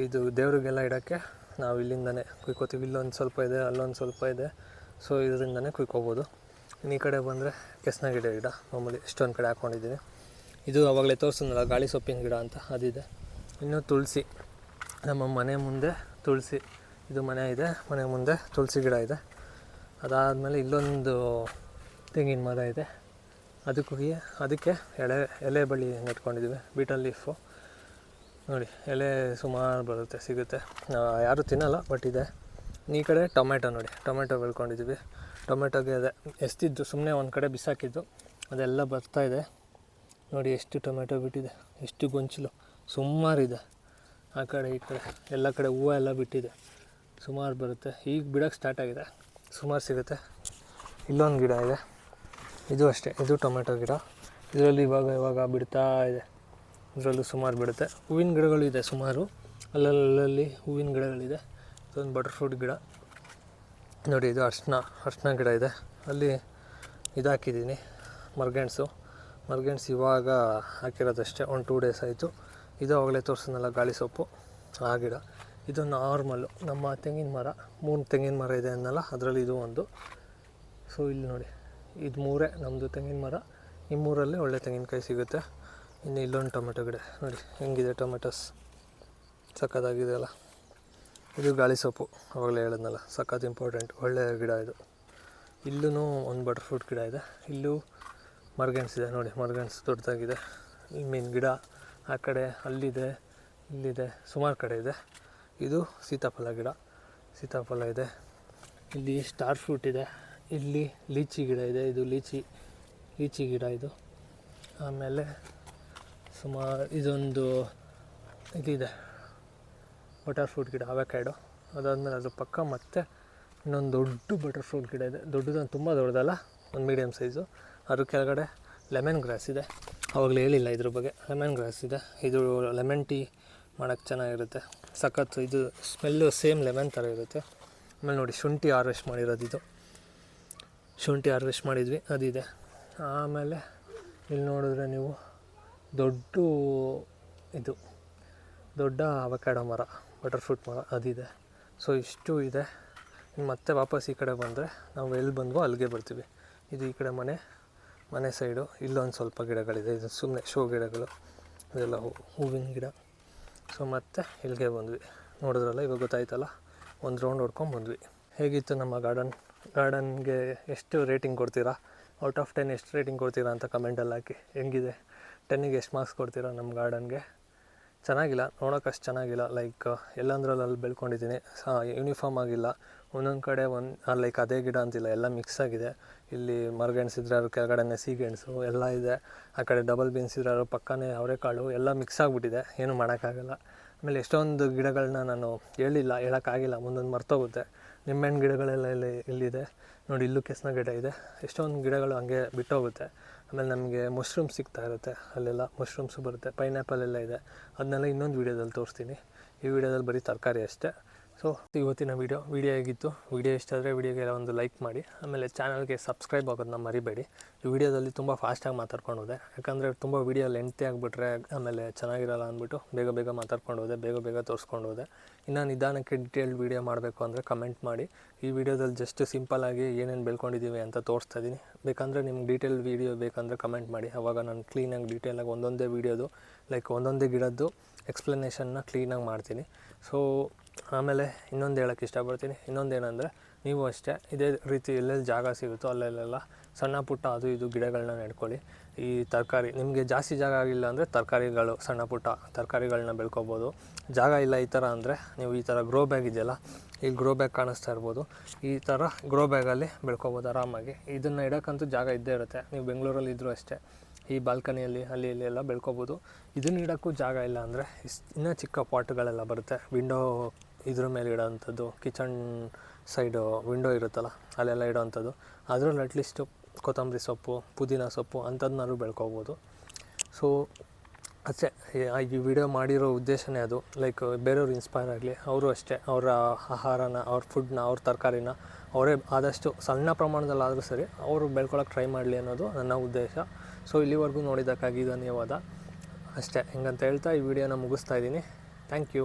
ಇದು ದೇವರಿಗೆಲ್ಲ ಇಡೋಕ್ಕೆ ನಾವು ಇಲ್ಲಿಂದನೇ ಕುಯ್ಕೋತೀವಿ. ಇಲ್ಲೊಂದು ಸ್ವಲ್ಪ ಇದೆ, ಅಲ್ಲೊಂದು ಸ್ವಲ್ಪ ಇದೆ. ಸೊ ಇದರಿಂದನೇ ಕುಯ್ಕೋಬೋದು. ಇನ್ನು ಈ ಕಡೆ ಬಂದರೆ ಕೆಸ್ನ ಗಿಡ ಗಿಡ ಮಾಮೂಲಿ ಎಷ್ಟೊಂದು ಕಡೆ ಹಾಕ್ಕೊಂಡಿದ್ದೀನಿ ಇದು ಆವಾಗಲೇ ತೋರಿಸಿದ್ನಲ್ಲ, ಗಾಳಿ ಸೊಪ್ಪಿನ ಗಿಡ ಅಂತ, ಅದಿದೆ. ಇನ್ನು ತುಳಸಿ. ನಮ್ಮ ಮನೆ ಮುಂದೆ ತುಳಸಿ, ಇದು ಮನೆ ಇದೆ. ಮನೆ ಮುಂದೆ ತುಳಸಿ ಗಿಡ ಇದೆ. ಅದಾದಮೇಲೆ ಇಲ್ಲೊಂದು ತೆಂಗಿನ ಮರ ಇದೆ. ಅದಕ್ಕೆ ಅದಕ್ಕೆ ಎಳೆ, ಎಲೆ ಬಳ್ಳಿ ನೆಟ್ಕೊಂಡಿದ್ದೀವಿ ಬೀಟಲ್ ಲೀಫು. ನೋಡಿ, ಎಲೆ ಸುಮಾರು ಬರುತ್ತೆ, ಸಿಗುತ್ತೆ. ಯಾರೂ ತಿನ್ನಲ್ಲ, ಬಟ್ ಇದೆ. ಈ ಕಡೆ ಟೊಮೆಟೊ ನೋಡಿ, ಟೊಮೆಟೊ ಬೆಳ್ಕೊಂಡಿದ್ದೀವಿ. ಟೊಮೆಟೊಗೆ ಅದೇ ಎಸ್ತಿದ್ದು ಸುಮ್ಮನೆ ಒಂದು ಕಡೆ ಬಿಸಾಕಿದ್ದು. ಅದೆಲ್ಲ ಇದೆ. ನೋಡಿ ಎಷ್ಟು ಟೊಮೆಟೊ ಬಿಟ್ಟಿದೆ, ಎಷ್ಟು ಗೊಂಚಲು. ಸುಮಾರಿದೆ ಆ ಕಡೆ, ಈ ಕಡೆ. ಎಲ್ಲ ಕಡೆ ಹೂವು ಎಲ್ಲ ಬಿಟ್ಟಿದೆ. ಸುಮಾರು ಬರುತ್ತೆ. ಈಗ ಬಿಡೋಕ್ಕೆ ಸ್ಟಾರ್ಟ್ ಆಗಿದೆ. ಸುಮಾರು ಸಿಗುತ್ತೆ. ಇಲ್ಲೊಂದು ಗಿಡ ಇದೆ. ಇದು ಅಷ್ಟೇ, ಇದು ಟೊಮೆಟೊ ಗಿಡ. ಇದರಲ್ಲಿ ಇವಾಗ ಇವಾಗ ಬಿಡ್ತಾ ಇದೆ. ಇದರಲ್ಲೂ ಸುಮಾರು ಬಿಡುತ್ತೆ. ಹೂವಿನ ಗಿಡಗಳು ಇದೆ ಸುಮಾರು. ಅಲ್ಲಲ್ಲಿ ಹೂವಿನ ಗಿಡಗಳಿದೆ. ಇದೊಂದು ಬಟರ್ ಫ್ರೂಟ್ ಗಿಡ. ನೋಡಿ, ಇದು ಅರ್ಶಿನ ಅರ್ಶಿನ ಗಿಡ ಇದೆ. ಅಲ್ಲಿ ಇದಾಕಿದ್ದೀನಿ ಮರ್ಗೆಣ್ಸು ಮರ್ಗೆಣ್ಸು ಇವಾಗ ಹಾಕಿರೋದಷ್ಟೇ, ಒಂದು ಟೂ ಡೇಸ್ ಆಯಿತು. ಇದು ಅವಾಗಲೇ ತೋರಿಸಿದ್ನಲ್ಲ, ಗಾಳಿ ಸೊಪ್ಪು, ಆ ಗಿಡ. ಇದು ನಾರ್ಮಲ್ಲು ನಮ್ಮ ತೆಂಗಿನ ಮರ ಮೂರು ತೆಂಗಿನ ಮರ ಇದೆ ಅನ್ನಲ್ಲ, ಅದರಲ್ಲಿ ಇದು ಒಂದು. ಸೊ ಇಲ್ಲಿ ನೋಡಿ, ಇದು ಮೂರೇ ನಮ್ಮದು ತೆಂಗಿನ ಮರ. ಈ ಮೂರಲ್ಲೇ ಒಳ್ಳೆ ತೆಂಗಿನಕಾಯಿ ಸಿಗುತ್ತೆ. ಇನ್ನು ಇಲ್ಲೊಂದು ಟೊಮೆಟೊ ಗಿಡ. ನೋಡಿ, ಹೆಂಗಿದೆ ಟೊಮೆಟೊಸ್? ಸಕ್ಕದಾಗಿದೆ ಅಲ್ಲ? ಇದು ಗಾಳಿ ಸೊಪ್ಪು. ಅವಾಗಲೇ ಹೇಳಿದ್ನಲ್ಲ, ಸಖತ್ ಇಂಪಾರ್ಟೆಂಟ್ ಒಳ್ಳೆಯ ಗಿಡ ಇದು. ಇಲ್ಲೂ ಒಂದು ಬಟರ್ ಫ್ರೂಟ್ ಗಿಡ ಇದೆ. ಇಲ್ಲೂ ಮರ್ಗೆಣ್ಸ್ ಇದೆ ನೋಡಿ, ಮರ್ಗೆಣ್ಸ್ ದೊಡ್ಡದಾಗಿದೆ. ಈ ಮೀನು ಗಿಡ ಆ ಕಡೆ ಅಲ್ಲಿದೆ, ಇಲ್ಲಿದೆ, ಸುಮಾರು ಕಡೆ ಇದೆ. ಇದು ಸೀತಾಫಲ ಗಿಡ. ಸೀತಾಫಲ ಇದೆ. ಇಲ್ಲಿ ಸ್ಟಾರ್ ಫ್ರೂಟ್ ಇದೆ. ಇಲ್ಲಿ ಲೀಚಿ ಗಿಡ ಇದೆ. ಇದು ಲೀಚಿ ಲೀಚಿ ಗಿಡ ಇದು. ಆಮೇಲೆ ಸುಮಾರು ಇದೊಂದು ಇದಿದೆ. ಬಟರ್ ಫ್ರೂಟ್ ಗಿಡ ಅವಕ್ಯಾಡೋ ಅದಾದಮೇಲೆ ಅದ್ರ ಪಕ್ಕ ಮತ್ತೆ ಇನ್ನೊಂದು ದೊಡ್ಡ ಬಟರ್ ಫ್ರೂಟ್ ಗಿಡ ಇದೆ. ದೊಡ್ಡದು ತುಂಬ ದೊಡ್ಡದಲ್ಲ, ಒಂದು ಮೀಡಿಯಮ್ ಸೈಜು. ಅದ್ರ ಕೆಳಗಡೆ ಲೆಮನ್ ಗ್ರಾಸ್ ಇದೆ. ಅವಾಗಲೇ ಹೇಳಿಲ್ಲ ಇದ್ರ ಬಗ್ಗೆ. ಲೆಮನ್ ಗ್ರಾಸ್ ಇದೆ. ಇದು ಲೆಮನ್ ಟೀ ಮಾಡೋಕ್ಕೆ ಚೆನ್ನಾಗಿರುತ್ತೆ. ಸಖತ್ತು ಇದು ಸ್ಮೆಲ್ಲು ಸೇಮ್ ಲೆಮನ್ ಥರ ಇರುತ್ತೆ. ಆಮೇಲೆ ನೋಡಿ, ಶುಂಠಿ ಹಾರ್ವೆಸ್ಟ್ ಮಾಡಿರೋದು ಇದು. ಶುಂಠಿ ಹಾರ್ವೆಸ್ಟ್ ಮಾಡಿದ್ವಿ ಅದಿದೆ ಆಮೇಲೆ ಇಲ್ಲಿ ನೋಡಿದ್ರೆ ನೀವು ದೊಡ್ಡ ಇದು, ದೊಡ್ಡ ಅವಕಾಡೋ ಮರ. ಬಟರ್ ಫ್ರೂಟ್ ಮರ ಅದಿದೆ. ಸೊ ಇಷ್ಟು ಇದೆ. ಮತ್ತೆ ವಾಪಸ್ ಈ ಕಡೆ ಬಂದರೆ ನಾವು ಎಲ್ಲಿ ಬಂದವೋ ಅಲ್ಲಿಗೆ ಬರ್ತೀವಿ. ಇದು ಈ ಕಡೆ ಮನೆ ಮನೆ ಸೈಡು ಇಲ್ಲೊಂದು ಸ್ವಲ್ಪ ಗಿಡಗಳಿದೆ. ಇದು ಸುಮ್ಮನೆ ಶೋ ಗಿಡಗಳು. ಇದೆಲ್ಲ ಹೂವಿನ ಗಿಡ. ಸೊ ಮತ್ತೆ ಇಲ್ಲಿಗೆ ಬಂದ್ವಿ. ನೋಡಿದ್ರಲ್ಲ, ಇವಾಗ ಗೊತ್ತಾಯ್ತಲ್ಲ? ಒಂದು ರೌಂಡ್ ಹೊಡ್ಕೊಂಡು ಬಂದ್ವಿ. ಹೇಗಿತ್ತು ನಮ್ಮ ಗಾರ್ಡನ್ ಗಾರ್ಡನ್ಗೆ ಎಷ್ಟು ರೇಟಿಂಗ್ ಕೊಡ್ತೀರಾ? ಔಟ್ ಆಫ್ ಟೆನ್ ಎಷ್ಟು ರೇಟಿಂಗ್ ಕೊಡ್ತೀರಾ ಅಂತ ಕಮೆಂಟಲ್ಲಿ ಹಾಕಿ. ಹೆಂಗಿದೆ? ಟೆನ್ನಿಗೆ ಎಷ್ಟು ಮಾರ್ಕ್ಸ್ ಕೊಡ್ತೀರಾ ನಮ್ಮ ಗಾರ್ಡನ್ಗೆ ಚೆನ್ನಾಗಿಲ್ಲ, ನೋಡೋಕೆ ಅಷ್ಟು ಚೆನ್ನಾಗಿಲ್ಲ ಲೈಕ್ ಎಲ್ಲಂದ್ರಲ್ಲಿ ಅಲ್ಲಿ ಬೆಳ್ಕೊಂಡಿದ್ದೀನಿ ಯೂನಿಫಾರ್ಮ್ ಆಗಿಲ್ಲ. ಒಂದೊಂದು ಕಡೆ ಒಂದು ಲೈಕ್ ಅದೇ ಗಿಡ ಅಂತಿಲ್ಲ, ಎಲ್ಲ ಮಿಕ್ಸ್ ಆಗಿದೆ. ಇಲ್ಲಿ ಮರಗೆಣಸು ಅದ್ರ ಕೆಳಗಡೆನೆ ಗೆಣಸು ಎಲ್ಲ ಇದೆ. ಆ ಕಡೆ ಡಬಲ್ ಬೀನ್ಸ್ ಇದ್ರೆ ಪಕ್ಕನೇ ಅವರೆಕಾಳು, ಎಲ್ಲ ಮಿಕ್ಸ್ ಆಗಿಬಿಟ್ಟಿದೆ, ಏನು ಮಾಡೋಕ್ಕಾಗಲ್ಲ. ಆಮೇಲೆ ಎಷ್ಟೊಂದು ಗಿಡಗಳನ್ನ ನಾನು ಹೇಳಿಲ್ಲ, ಹೇಳೋಕ್ಕಾಗಿಲ್ಲ, ಮುಂದೊಂದು ಮರ್ತೋಗುತ್ತೆ. ನಿಂಬೆಹಣ್ಣು ಗಿಡಗಳೆಲ್ಲ ಇಲ್ಲಿ ಇಲ್ಲಿದೆ. ನೋಡಿ ಇಲ್ಲೂ ಕೆಸ್ನ ಗಿಡ ಇದೆ. ಎಷ್ಟೊಂದು ಗಿಡಗಳು ಹಂಗೆ ಬಿಟ್ಟೋಗುತ್ತೆ. ಆಮೇಲೆ ನಮಗೆ ಮಶ್ರೂಮ್ಸ್ ಸಿಗ್ತಾ ಇರುತ್ತೆ ಅಲ್ಲೆಲ್ಲ. ಮಶ್ರೂಮ್ಸ್ ಬರುತ್ತೆ. ಪೈನಾಪಲ್ ಎಲ್ಲ ಇದೆ. ಅದನ್ನೆಲ್ಲ ಇನ್ನೊಂದು ವೀಡಿಯೋದಲ್ಲಿ ತೋರಿಸ್ತೀನಿ. ಈ ವಿಡಿಯೋದಲ್ಲಿ ಬರೀ ತರಕಾರಿ ಅಷ್ಟೇ. ಸೊ ಇವತ್ತಿನ ವೀಡಿಯೋ ವೀಡಿಯೋ ಆಗಿತ್ತು ವೀಡಿಯೋ ಇಷ್ಟ ಆದರೆ ವೀಡಿಯೋಗೆ ಒಂದು ಲೈಕ್ ಮಾಡಿ. ಆಮೇಲೆ ಚಾನಲ್ಗೆ ಸಬ್ಸ್ಕ್ರೈಬ್ ಆಗೋದನ್ನ ಮರಿಬೇಡಿ. ಈ ವಿಡಿಯೋದಲ್ಲಿ ತುಂಬ ಫಾಸ್ಟಾಗಿ ಮಾತಾಡ್ಕೊಂಡು ಹೋದೆ. ಯಾಕಂದರೆ ತುಂಬ ವೀಡಿಯೋ ಲೆಂತಿ ಆಗಿಬಿಟ್ರೆ, ಆಮೇಲೆ ಚೆನ್ನಾಗಿರಲ್ಲ ಅಂದ್ಬಿಟ್ಟು ಬೇಗ ಬೇಗ ಮಾತಾಡ್ಕೊಂಡು ಹೋದೆ, ಬೇಗ ಬೇಗ ತೋರಿಸ್ಕೊಂಡು ಹೋದೆ. ಇನ್ನು ನಿಧಾನಕ್ಕೆ ಡೀಟೇಲ್ಡ್ ವೀಡಿಯೋ ಮಾಡಬೇಕು ಅಂದರೆ ಕಮೆಂಟ್ ಮಾಡಿ. ಈ ವಿಡಿಯೋದಲ್ಲಿ ಜಸ್ಟ್ ಸಿಂಪಲ್ಲಾಗಿ ಏನೇನು ಬೆಳ್ಕೊಂಡಿದ್ದೀವಿ ಅಂತ ತೋರಿಸ್ತಾ ಇದ್ದೀನಿ ಬೇಕಂದರೆ ನಿಮ್ಗೆ ಡೀಟೇಲ್ ವೀಡಿಯೋ ಬೇಕಂದರೆ ಕಮೆಂಟ್ ಮಾಡಿ. ಅವಾಗ ನಾನು ಕ್ಲೀನಾಗಿ ಡೀಟೇಲಾಗಿ ಒಂದೊಂದೇ ವೀಡಿಯೋದು ಲೈಕ್ ಒಂದೊಂದೇ ಗಿಡದ್ದು ಎಕ್ಸ್ಪ್ಲನೇಷನ್ನ ಕ್ಲೀನಾಗಿ ಮಾಡ್ತೀನಿ. ಸೊ ಆಮೇಲೆ ಇನ್ನೊಂದು ಹೇಳೋಕ್ಕೆ ಇಷ್ಟಪಡ್ತೀನಿ. ಇನ್ನೊಂದು ಏನಂದರೆ ನೀವು ಅಷ್ಟೇ ಇದೇ ರೀತಿ ಎಲ್ಲೆಲ್ಲಿ ಜಾಗ ಸಿಗುತ್ತೋ ಅಲ್ಲೆಲ್ಲೆಲ್ಲ ಸಣ್ಣ ಪುಟ್ಟ ಅದು ಇದು ಗಿಡಗಳನ್ನ ನೆಡ್ಕೊಳ್ಳಿ. ಈ ತರಕಾರಿ, ನಿಮಗೆ ಜಾಸ್ತಿ ಜಾಗ ಆಗಿಲ್ಲ ಅಂದರೆ ತರಕಾರಿಗಳು, ಸಣ್ಣ ಪುಟ್ಟ ತರಕಾರಿಗಳನ್ನ ಬೆಳ್ಕೊಬೋದು. ಜಾಗ ಇಲ್ಲ ಈ ಥರ ಅಂದರೆ ನೀವು ಈ ಥರ ಗ್ರೋ ಬ್ಯಾಗ್ ಇದೆಯಲ್ಲ, ಈ ಗ್ರೋ ಬ್ಯಾಗ್ ಕಾಣಿಸ್ತಾ ಇರ್ಬೋದು. ಈ ಥರ ಗ್ರೋ ಬ್ಯಾಗಲ್ಲಿ ಬೆಳ್ಕೊಬೋದು ಆರಾಮಾಗಿ. ಇದನ್ನು ಇಡೋಕ್ಕಂತೂ ಜಾಗ ಇದ್ದೇ ಇರುತ್ತೆ. ನೀವು ಬೆಂಗಳೂರಲ್ಲಿ ಇದ್ದರೂ ಅಷ್ಟೇ. ಈ ಬಾಲ್ಕನಿಯಲ್ಲಿ ಅಲ್ಲಿ ಇಲ್ಲಿ ಎಲ್ಲ ಬೆಳ್ಕೊಬೋದು. ಇದನ್ನ ಇಡೋಕ್ಕೂ ಜಾಗ ಇಲ್ಲ ಅಂದರೆ ಇನ್ನೂ ಚಿಕ್ಕ ಪಾಟ್ಗಳೆಲ್ಲ ಬರುತ್ತೆ. ವಿಂಡೋ ಇದ್ರ ಮೇಲೆ ಇಡೋವಂಥದ್ದು ಕಿಚನ್ ಸೈಡು ವಿಂಡೋ ಇರುತ್ತಲ್ಲ, ಅಲ್ಲೆಲ್ಲ ಇಡೋವಂಥದ್ದು. ಅದರಲ್ಲಿ ಅಟ್ಲೀಸ್ಟು ಕೊತ್ತಂಬರಿ ಸೊಪ್ಪು, ಪುದೀನ ಸೊಪ್ಪು ಅಂಥದ್ದನ್ನಾದ್ರು ಬೆಳ್ಕೋಬೋದು. ಸೊ ಅಷ್ಟೇ ಈ ವಿಡಿಯೋ ಮಾಡಿರೋ ಉದ್ದೇಶನೇ ಅದು. ಲೈಕ್ ಬೇರೆಯವ್ರು ಇನ್ಸ್ಪೈರ್ ಆಗಲಿ, ಅವರು ಅಷ್ಟೇ. ಅವರ ಆಹಾರನ, ಅವ್ರ ಫುಡ್ನ ಅವ್ರ ತರಕಾರಿನ, ಅವರೇ ಆದಷ್ಟು ಸಣ್ಣ ಪ್ರಮಾಣದಲ್ಲಾದರೂ ಸರಿ ಅವರು ಬೆಳ್ಕೊಳ್ಳೋಕೆ ಟ್ರೈ ಮಾಡಲಿ ಅನ್ನೋದು ನನ್ನ ಉದ್ದೇಶ. ಸೊ ಇಲ್ಲಿವರೆಗೂ ನೋಡಿದ್ದಕ್ಕಾಗಿ ಧನ್ಯವಾದ. ಅಷ್ಟೇ, ಹೆಂಗಂತ ಹೇಳ್ತಾ ಈ ವಿಡಿಯೋನ ಮುಗಿಸ್ತಾ ಇದ್ದೀನಿ. Thank you